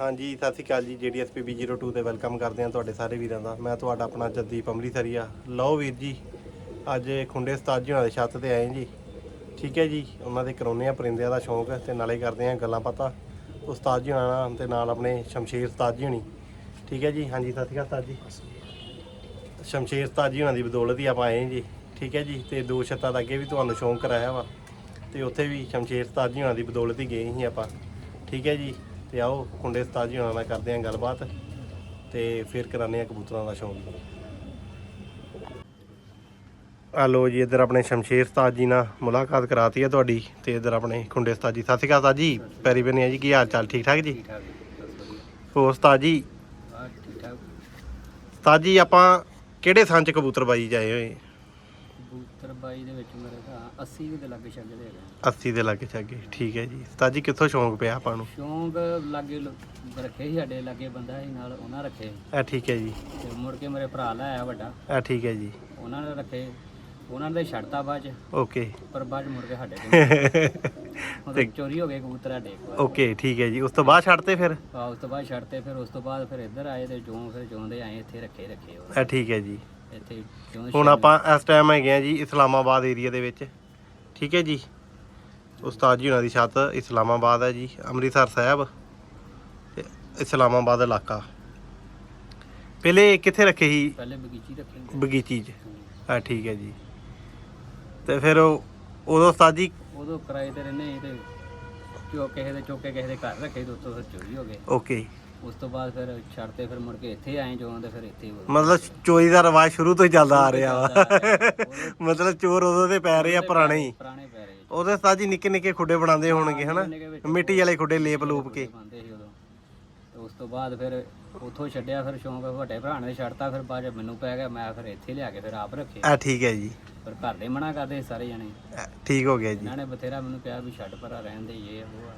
ਹਾਂਜੀ, ਸਤਿ ਸ਼੍ਰੀ ਅਕਾਲ ਜੀ। ਜੀਡੀਐਸਪੀ 02 ਤੇ ਵੈਲਕਮ ਕਰਦੇ ਹਾਂ ਤੁਹਾਡੇ ਸਾਰੇ ਵੀਰਾਂ ਦਾ। ਮੈਂ ਤੁਹਾਡਾ ਆਪਣਾ ਜੱਦੀਪ ਅੰਮ੍ਰਿਤਸਰੀਆ ਲਓ ਵੀਰ ਜੀ, ਅੱਜ ਖੁੰਡੇ ਉਸਤਾਦ ਜੀ ਹੋਣਾ ਦੇ ਛੱਤ ਤੇ ਆਏ ਜੀ। ਠੀਕ ਹੈ ਜੀ, ਉਹਨਾਂ ਦੇ ਕਰਾਉਂਦੇ ਆ ਪਰਿੰਦਿਆਂ ਦਾ ਸ਼ੌਂਕ ਤੇ ਨਾਲੇ ਕਰਦੇ ਆ ਗੱਲਾਂ ਪਤਾ ਉਸਤਾਦ ਜੀ ਹੋਣਾ ਨਾਲ ਤੇ ਨਾਲ ਆਪਣੇ ਸ਼ਮਸ਼ੀਰ ਉਸਤਾਦ ਜੀ ਹੋਣੀ। ਠੀਕ ਹੈ ਜੀ, ਹਾਂਜੀ, ਸਤਿ ਸ਼੍ਰੀ ਅਕਾਲ ਉਸਤਾਦ ਜੀ। ਸ਼ਮਸ਼ੀਰ ਉਸਤਾਦ ਜੀ ਹੋਣਾ ਦੀ ਬਦੌਲਤ ਹੀ ਆਪਾਂ ਆਏ ਜੀ। ਠੀਕ ਹੈ ਜੀ, ਤੇ ਦੋ ਛੱਤਾਂ ਦਾ ਅੱਗੇ ਵੀ ਤੁਹਾਨੂੰ ਸ਼ੌਂਕ ਕਰਾਇਆ ਵਾ। ਤੇ ਉੱਥੇ ਵੀ ਸ਼ਮਸ਼ੀਰ ਉਸਤਾਦ ਜੀ ਹੋਣਾ ਦੀ ਬਦੌਲਤ ਹੀ ਗਏ ਸੀ ਆਪਾਂ। ਠੀਕ ਹੈ ਜੀ ਤੇ ਆਓ ਖੁੰਡੇ ਉਸਤਾਦ ਜੀ ਹੋਣਾ ਨਾਲ ਕਰਦੇ ਆਂ ਗੱਲਬਾਤ ਤੇ ਫਿਰ ਕਰਾਉਂਦੇ ਆ ਕਬੂਤਰਾਂ ਦਾ ਸ਼ੌਂਕ। ਆ ਲੋ ਜੀ ਇੱਧਰ ਆਪਣੇ ਸ਼ਮਸ਼ੀਰ ਉਸਤਾਦ ਜੀ ਨਾਲ ਮੁਲਾਕਾਤ ਕਰਾਤੀ ਹੈ ਤੁਹਾਡੀ ਤੇ ਇੱਧਰ ਆਪਣੇ ਖੁੰਡੇ ਉਸਤਾਦ ਜੀ। ਸਤਿ ਸ਼੍ਰੀ ਅਕਾਲ ਉਸਤਾਦ ਜੀ ਪੈਰੀ ਬਨੇ ਜੀ ਕੀ ਹਾਲ ਚਾਲ? ਠੀਕ ਠਾਕ ਜੀ? ਹੋਰ ਉਸਤਾਦ ਜੀ? ਉਸਤਾਦ ਜੀ ਆਪਾਂ ਕਿਹੜੇ ਥਾਂ 'ਚ ਕਬੂਤਰ ਬਾਈ ਜਾਏ ਹੋਏ? ਕਬੂਤਰ ਬਾਈ ਦੇ ਵਿੱਚ ਮੇਰੇ ਤਾਂ 80 ਕੁ ਦੇ ਲੱਗੇ ਛੱਗੇ ਦੇ ਹੈਗੇ 80 ਦੇ ਲਾਗੇ ਛਾਗੇ ਠੀਕ ਹੈ ਜੀ। ਉਸਤਾਦ ਜੀ ਕਿੱਥੋਂ ਸ਼ੌਂਕ ਪਿਆ ਆਪਾਂ ਨੂੰ? ਸ਼ੌਂਕ ਲਾਗੇ ਰੱਖੇ ਸੀ ਸਾਡੇ ਲਾਗੇ ਬੰਦਾ ਸੀ ਨਾਲ ਉਹਨਾਂ ਰੱਖੇ। ਇਹ ਠੀਕ ਹੈ ਜੀ। ਤੇ ਮੁੜ ਕੇ ਮੇਰੇ ਭਰਾ ਲੈ ਆਇਆ ਵੱਡਾ। ਇਹ ਠੀਕ ਹੈ ਜੀ। ਉਹਨਾਂ ਨੇ ਰੱਖੇ। ਉਹਨਾਂ ਦੇ ਛੱਡਤਾ ਬਾਅਦ ਚ। ਓਕੇ। ਪਰ ਬਾਅਦ 'ਚ ਮੁੜ ਕੇ ਸਾਡੇ ਕੋਲ। ਮਤਲਬ ਚੋਰੀ ਹੋ ਗਏ ਕਬੂਤਰ ਸਾਡੇ ਇੱਕ ਵਾਰ ਓਕੇ ਠੀਕ ਹੈ ਜੀ। ਉਸ ਤੋਂ ਬਾਅਦ ਛੱਡਤੇ ਫਿਰ? ਆ, ਉਸ ਤੋਂ ਬਾਅਦ ਛੱਡਤੇ ਫਿਰ। ਉਸ ਤੋਂ ਬਾਅਦ ਫਿਰ ਇੱਧਰ ਆਏ ਤੇ ਜੋਂ ਫਿਰ ਜੋਂਦੇ ਆਏ ਇੱਥੇ ਰੱਖੇ ਰੱਖੇ। ਉਹ ਠੀਕ ਹੈ ਜੀ। ਇੱਥੇ ਕਿਉਂ ਹੁਣ ਆਪਾਂ ਇਸ ਟਾਈਮ ਹੈਗੇ ਆ ਜੀ ਇਸਲਾਮਾਬਾਦ ਏਰੀਆ ਦੇ ਵਿੱਚ। ਠੀਕ ਹੈ ਜੀ? ਉਸਤਾਦ ਜੀ ਉਹਨਾਂ ਦੀ ਛੱਤ ਇਸਲਾਮਾਬਾਦ ਹੈ ਜੀ ਅੰਮ੍ਰਿਤਸਰ ਸਾਹਿਬ ਤੇ ਇਸਲਾਮਾਬਾਦ ਇਲਾਕਾ। ਪਹਿਲੇ ਕਿੱਥੇ ਰੱਖੇ ਸੀ? ਪਹਿਲੇ ਬਗੀਚੀ ਰੱਖੇ ਬਗੀਚੀ 'ਚ। ਆ ਠੀਕ ਹੈ ਜੀ। ਤੇ ਫਿਰ ਉਹ ਉਦੋਂ ਉਸਤਾਦ ਜੀ ਉਦੋਂ ਕਿਰਾਏ ਤੇ ਰਹਿੰਦੇ ਸੀ ਤੇ ਚੋ ਕਿਸੇ ਦੇ ਚੋਕੇ ਕਿਸੇ ਦੇ ਘਰ ਰੱਖੇ ਤੇ ਉੱਥੋਂ ਫਿਰ ਚੋਰੀ ਹੋ ਗਏ। ਓਕੇ ਉਸ ਤੋਂ ਬਾਅਦ ਫਿਰ ਛੱਡਤੇ ਫਿਰ ਮੁੜ ਕੇ ਇੱਥੇ ਆਏ ਜੋ ਤੇ ਫਿਰ ਇੱਥੇ ਹੀ ਮਤਲਬ ਚੋਰੀ ਦਾ ਰਿਵਾਜ ਸ਼ੁਰੂ ਤੋਂ ਹੀ ਚੱਲਦਾ ਆ ਰਿਹਾ ਵਾ। ਮਤਲਬ ਚੋਰ ਉਦੋਂ ਦੇ ਪੈ ਰਹੇ ਆ ਪੁਰਾਣੇ ਹੀ। ਪੁਰਾਣੇ ਪੈ ਰਹੇ ਉਹਦੇ ਉਸਤਾਦ ਜੀ ਨਿੱਕੇ ਨਿੱਕੇ ਖੁੱਡੇ ਬਣਾਉਂਦੇ ਹੋਣਗੇ ਹਨਾ? ਮਿੱਟੀ ਵਾਲੇ ਖੁੱਡੇ ਲੇਪ ਲੂਪ ਕੇ। ਸੀ ਉਦੋਂ। ਤੇ ਉਸ ਤੋਂ ਬਾਅਦ ਫਿਰ ਉੱਥੋਂ ਛੱਡਿਆ ਫਿਰ ਸ਼ੌਂਕ ਵੱਡੇ ਭਰਾ ਨੇ ਛੱਡਤਾ ਫਿਰ ਬਾਅਦ 'ਚ ਮੈਨੂੰ ਪੈ ਗਿਆ ਮੈਂ ਫਿਰ ਇੱਥੇ ਲਿਆ ਕੇ ਫਿਰ ਆਪ ਰੱਖੇ। ਆ ਠੀਕ ਹੈ ਜੀ। ਪਰ ਘਰ ਦੇ ਮਨਾ ਕਰਦੇ ਸੀ ਸਾਰੇ ਜਣੇ। ਅ, ਠੀਕ ਹੋ ਗਿਆ ਜੀ। ਇਹਨਾਂ ਨੇ ਬਥੇਰਾ ਮੈਨੂੰ ਕਿਹਾ ਵੀ ਛੱਡ ਭਰਾ ਰਹਿਣ ਦੇ ਇਹ ਉਹ ਆ।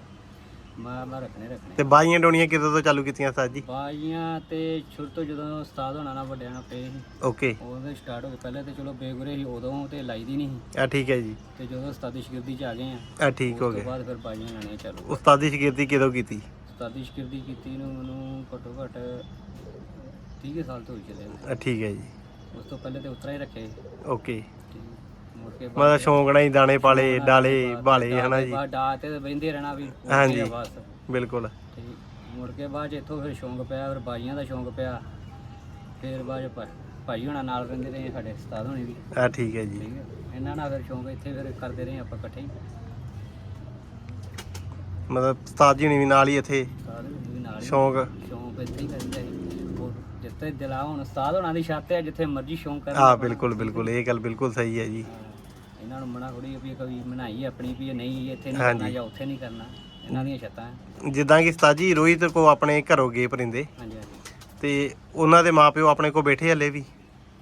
ਰੱਖਣੇ ਰੱਖਣੇ। ਤੇ ਬਾਈਆਂ ਡੋਣੀਆਂ ਕਿਦੋਂ ਤੋਂ ਚਾਲੂ ਕੀਤੀਆਂ ਉਸਤਾਦ ਜੀ? ਬਾਈਆਂ ਤੇ ਸ਼ੁਰੂ ਤੋਂ ਜਦੋਂ ਉਸਤਾਦ ਹੋਣਾ ਨਾ ਵੱਡਿਆਂ ਨਾਲ ਪਏ ਸੀ। ਓਕੇ। ਉਹਦੇ ਸਟਾਰਟ ਹੋ ਗਏ। ਪਹਿਲੇ ਤੇ ਚਲੋ ਬੇਗੁਰੇ ਸੀ ਉਦੋਂ ਤੇ ਲਾਈ ਦੀ ਨਹੀਂ ਸੀ। ਆ ਠੀਕ ਹੈ ਜੀ। ਤੇ ਜਦੋਂ ਉਸਤਾਦੀ ਸ਼ਗਿਰਦੀ ਚ ਆ ਗਏ ਆ ਆ ਠੀਕ ਹੋ ਤੋਂ ਗਿਆ। ਬਾਅਦ ਫਿਰ ਬਾਈਆਂ ਲੈਣੀਆਂ ਚਾਲੂ। ਉਸਤਾਦੀ ਸ਼ਗਿਰਦੀ ਕਿਦੋਂ ਕੀਤੀ? ਉਸਤਾਦੀ ਸ਼ਗਿਰਦੀ ਕੀਤੀ ਨੂੰ ਮੈਨੂੰ ਘੱਟੋ ਘੱਟ 30 ਕੁ ਸਾਲ ਤੋਂ ਹੋਈ ਚੱਲੇ। ਆ ਠੀਕ ਹੈ ਜੀ। ਉਸ ਤੋਂ ਪਹਿਲੇ ਤੇ ਉਤਰਾ ਹੀ ਰੱਖੇ। ਓਕੇ। ਮਤਲਬ ਸ਼ੌਂਕ ਨਾਲ ਹੀ ਦਾਣੇ ਪਾਲੇ ਡਾਲੇ ਬਾਲੇ ਹਨਾ ਜੀ। ਬਾਅਦ ਡਾ ਤੇ ਬਹਿੰਦੇ ਰਹਿਣਾ ਵੀ ਉੱਥੇ ਹਾਂਜੀ। ਆ ਬਸ। ਬਿਲਕੁਲ। ਤੇ ਮੁੜ ਕੇ ਬਾਅਦ 'ਚ ਇੱਥੋਂ ਫਿਰ ਸ਼ੌਂਕ ਪਿਆ ਫਿਰ ਬਾਈਆਂ ਦਾ ਸ਼ੌਂਕ ਪਿਆ। ਫਿਰ ਬਾਅਦ 'ਚ ਭਾ- ਭਾਈ ਹੋਣਾ ਨਾਲ ਰਹਿੰਦੇ ਰਹੇ ਸਾਡੇ ਉਸਤਾਦ ਹੋਣੀ ਵੀ। ਆ ਠੀਕ ਹੈ ਜੀ। ਠੀਕ ਹੈ। ਇਹਨਾਂ ਨਾਲ ਫਿਰ ਸ਼ੌਂਕ ਇੱਥੇ ਫਿਰ ਕਰਦੇ ਰਹੇ ਆਪਾਂ ਇਕੱਠੇ ਹੀ। ਮਤਲਬ ਉਸਤਾਦ ਜੀ ਨੇ ਵੀ ਨਾਲ ਹੀ ਇੱਥੇ। ਉਸਤਾਦ ਵੀ ਨਾਲ ਹੀ। ਸ਼ੌਂਕ। ਸ਼ੌਂਕ ਇੱਥੇ ਹੀ ਕਰੀਦਾ ਸੀ। ਹੋਰ ਜਿੱਥੇ ਦਿਲਾ ਹੁਣ ਉਸਤਾਦ ਹੋਣਾ ਦੀ ਛੱਤ ਹੈ ਜਿੱਥੇ ਮਰਜ਼ੀ ਸ਼ੌਂਕ ਕਰਨ। ਆ ਬਿਲਕੁਲ ਬਿਲਕੁਲ। ਇਹ ਗੱਲ ਬਿਲਕੁਲ ਸਹੀ ਹੈ ਜੀ। ਇਹਨਾਂ ਨੂੰ ਮਨਾ ਥੋੜੀ ਵੀ ਕਵੀ ਬਣਾਈ ਆਪਣੀ ਵੀ ਇਹ ਨਹੀਂ ਇੱਥੇ ਨਹੀਂ ਹਾਂਜੀ। ਕਰਨਾ ਜਾਂ ਉੱਥੇ ਨਹੀਂ ਕਰਨਾ ਇਹਨਾਂ ਦੀਆਂ ਛੱਤਾਂ ਹੈ। ਜਿੱਦਾਂ ਕਿ ਉਸਤਾਦ ਜੀ ਰੋਹਿਤ ਕੋ ਆਪਣੇ ਘਰੋਂ ਗਏ ਪਰਿੰਦੇ। ਹਾਂਜੀ ਹਾਂਜੀ। ਤੇ ਉਹਨਾਂ ਦੇ ਮਾਪਿਓ ਆਪਣੇ ਕੋ ਬੈਠੇ ਹਲੇ ਵੀ?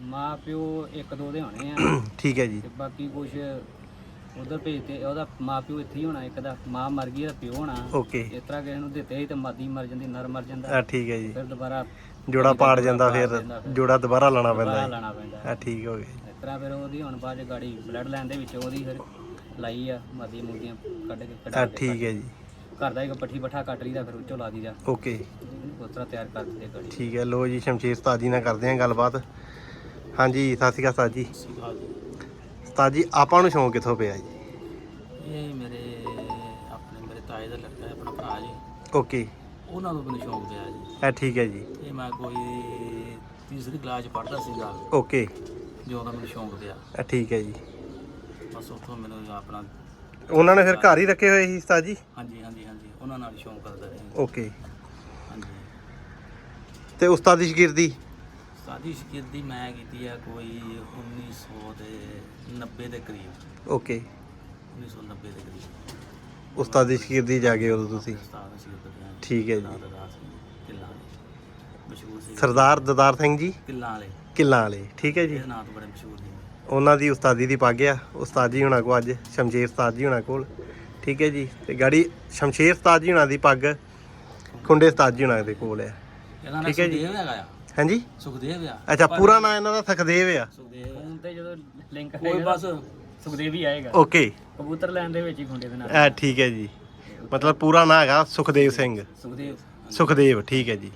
ਮਾਂ ਪਿਓ ਇੱਕ ਦੋ ਦੇ ਹੋਣੇ ਆ। ਠੀਕ ਹੈ ਜੀ। ਤੇ ਬਾਕੀ ਕੁਝ ਉਧਰ ਭੇਜਤੇ ਉਹਦਾ ਮਾਂ ਪਿਓ ਇੱਥੇ ਹੀ ਹੋਣਾ ਇੱਕ ਦਾ ਮਾਂ ਮਰ ਗਈ ਦਾ ਪਿਓ ਹੋਣਾ। ਓਕੇ। ਇਸ ਤਰ੍ਹਾਂ ਕਿਸੇ ਨੂੰ ਦਿੱਤੇ ਸੀ ਤੇ ਮਾਦੀ ਮਰ ਜਾਂਦੀ ਨਰ ਮਰ ਜਾਂਦਾ। ਆ ਠੀਕ ਹੈ ਜੀ। ਫਿਰ ਦੁਬਾਰਾ ਜੋੜਾ ਪਾੜ ਜਾਂਦਾ ਫਿਰ। ਜੋੜਾ ਦੁਬਾਰਾ ਲਾਣਾ ਦੁਬਾਰਾ ਪੈਂਦਾ ਲਾਣਾ ਪੈਂਦਾ। ਆ ਠੀਕ ਹੋ ਗਿਆ ਤਰ੍ਹਾਂ ਫਿਰ ਉਹਦੀ ਹੁਣ ਬਾਅਦ 'ਚ ਗਾੜੀ ਬਲੱਡ ਲਾਈਨ ਦੇ ਵਿੱਚ ਉਹਦੀ ਫਿਰ ਲਾਈ ਆ ਮਾਦੀ ਮੂਦੀਆਂ ਕੱਢ ਕੇ ਕਢਾ ਕੇ ਠੀਕ ਹੈ ਜੀ। ਘਰ ਦਾ ਇੱਕ ਪੱਠੀ ਪੱਠਾ ਕੱਟ ਲਈਦਾ ਫਿਰ ਉੱਚੋਂ ਲਾ ਦੀਦਾ ਓਕੇ। ਉਸ ਤਰ੍ਹਾਂ ਤਿਆਰ ਕਰ ਦਿੰਦੇ ਗਾੜੀ। ਠੀਕ ਹੈ ਲੋ ਜੀ ਸ਼ਮਸ਼ੀਰ ਉਸਤਾਦ ਜੀ ਨਾਲ ਕਰਦੇ ਹਾਂ ਗੱਲਬਾਤ। ਹਾਂਜੀ ਸਤਿ ਸ਼੍ਰੀ ਅਕਾਲ ਉਸਤਾਦ ਜੀ। ਉਸਤਾਦ ਜੀ ਆਪਾਂ ਨੂੰ ਸ਼ੌਂਕ ਕਿੱਥੋਂ ਪਿਆ ਜੀ? ਇਹ ਮੇਰੇ ਆਪਣੇ ਮੇਰੇ ਤਾਏ ਦਾ ਲੜਕਾ ਹੈ ਆਪਣਾ ਭਰਾ ਜੀ। ਓਕੇ। ਉਹਨਾਂ ਤੋਂ ਮੈਨੂੰ ਸ਼ੌਂਕ ਪਿਆ ਜੀ। ਆ ਠੀਕ ਹੈ ਜੀ। ਇਹ ਮੈਂ ਕੋਈ ਤੀਸਰੀ ਕਲਾਸ ਚ ਪੜ੍ਹਦਾ ਸੀਗਾ। ਓਕੇ। ਜਦੋਂ ਦਾ ਮੈਨੂੰ ਸ਼ੌਂਕ ਪਿਆ। ਆ ਠੀਕ ਹੈ ਜੀ। ਬਸ ਉੱਥੋਂ ਮੈਨੂੰ ਆਪਣਾ ਉਹਨਾਂ ਨੇ ਫਿਰ ਘਰ ਹੀ ਰੱਖੇ ਹੋਏ ਸੀ ਉਸਤਾਦ ਜੀ ਹਾਂਜੀ ਹਾਂਜੀ ਹਾਂਜੀ। ਉਹਨਾਂ ਨਾਲ ਹੀ ਸ਼ੌਂਕ ਕਰਦਾ ਰਿਹਾ। ਓਕੇ। ਹਾਂਜੀ। ਤੇ ਉਸਤਾਦੀ ਸ਼ਗਿਰਦੀ? ਸਾਦੀ ਸ਼ਕਿਰਦੀ ਮੈਂ ਕੀਤੀ ਆ ਕੋਈ 1900 ਦੇ 90 ਦੇ ਕਰੀਬ। ਓਕੇ। 1990 ਦੇ ਕਰੀਬ। ਉਸਤਾਦੀ ਸ਼ਗਿਰਦੀ ਜਾ ਗਏ ਉਦੋਂ ਤੁਸੀਂ? ਉਸਤਾਦ ਸੀ ਉਹਦਾ ਠੀਕ ਹੈ ਜੀ। ਨਾਮ ਕਿੱਲਾ ਮਸ਼ਹੂਰ ਸੀ ਸਰਦਾਰ ਦਦਾਰ ਸਿੰਘ ਜੀ? ਕਿੱਲਾ ਵਾਲੇ। ਕਿੱਲਾਂ ਵਾਲੇ ਠੀਕ ਹੈ ਜੀ? ਇਹ ਨਾਂ ਤੋਂ ਬੜੇ ਮਸ਼ਹੂਰ ਨੇ। ਉਹਨਾਂ ਦੀ ਉਸਤਾਦੀ ਦੀ ਪੱਗ ਆ ਉਸਤਾਦ ਜੀ ਹੁਣਾਂ ਕੋ ਅੱਜ ਸ਼ਮਸ਼ੇਰ ਉਸਤਾਦ ਜੀ ਹੁਣਾਂ ਕੋਲ ਠੀਕ ਹੈ ਜੀ? ਤੇ ਗਾੜੀ ਸ਼ਮਸ਼ੇਰ ਉਸਤਾਦ ਜੀ ਹੁਣਾਂ ਦੀ ਪੱਗ ਖੁੰਡੇ ਉਸਤਾਦ ਜੀ ਹੁਣਾਂ ਦੇ ਕੋਲ ਦਾ ਠੀਕ ਹੈ ਜੀ। ਸੁਖਦੇਵ ਹੈਗਾ ਆ। ਹਾਂਜੀ? ਸੁਖਦੇਵ ਆ। ਅੱਛਾ ਪੂਰਾ ਨਾਂ ਇਹਨਾਂ ਦਾ ਸਖਦੇਵ ਆ? ਸੁਖਦੇਵ ਫੋਨ ਤੇ ਜਦੋਂ ਲਿੰਕ ਕੋਈ ਬਸ ਸੁਖਦੇਵ ਹੀ ਆਏਗਾ। ਓਕੇ। ਕਬੂਤਰ ਲੈਣ ਦੇ ਵਿੱਚ ਹੀ ਖੁੰਡੇ ਦੇ ਨਾਲ। ਇਹ ਠੀਕ ਹੈ ਜੀ। ਮਤਲਬ ਪੂਰਾ ਨਾਂ ਹੈਗਾ ਸੁਖਦੇਵ ਸਿੰਘ। ਸੁਖਦੇਵ। ਸੁਖਦੇਵ ਠੀਕ ਹੈ ਜੀ।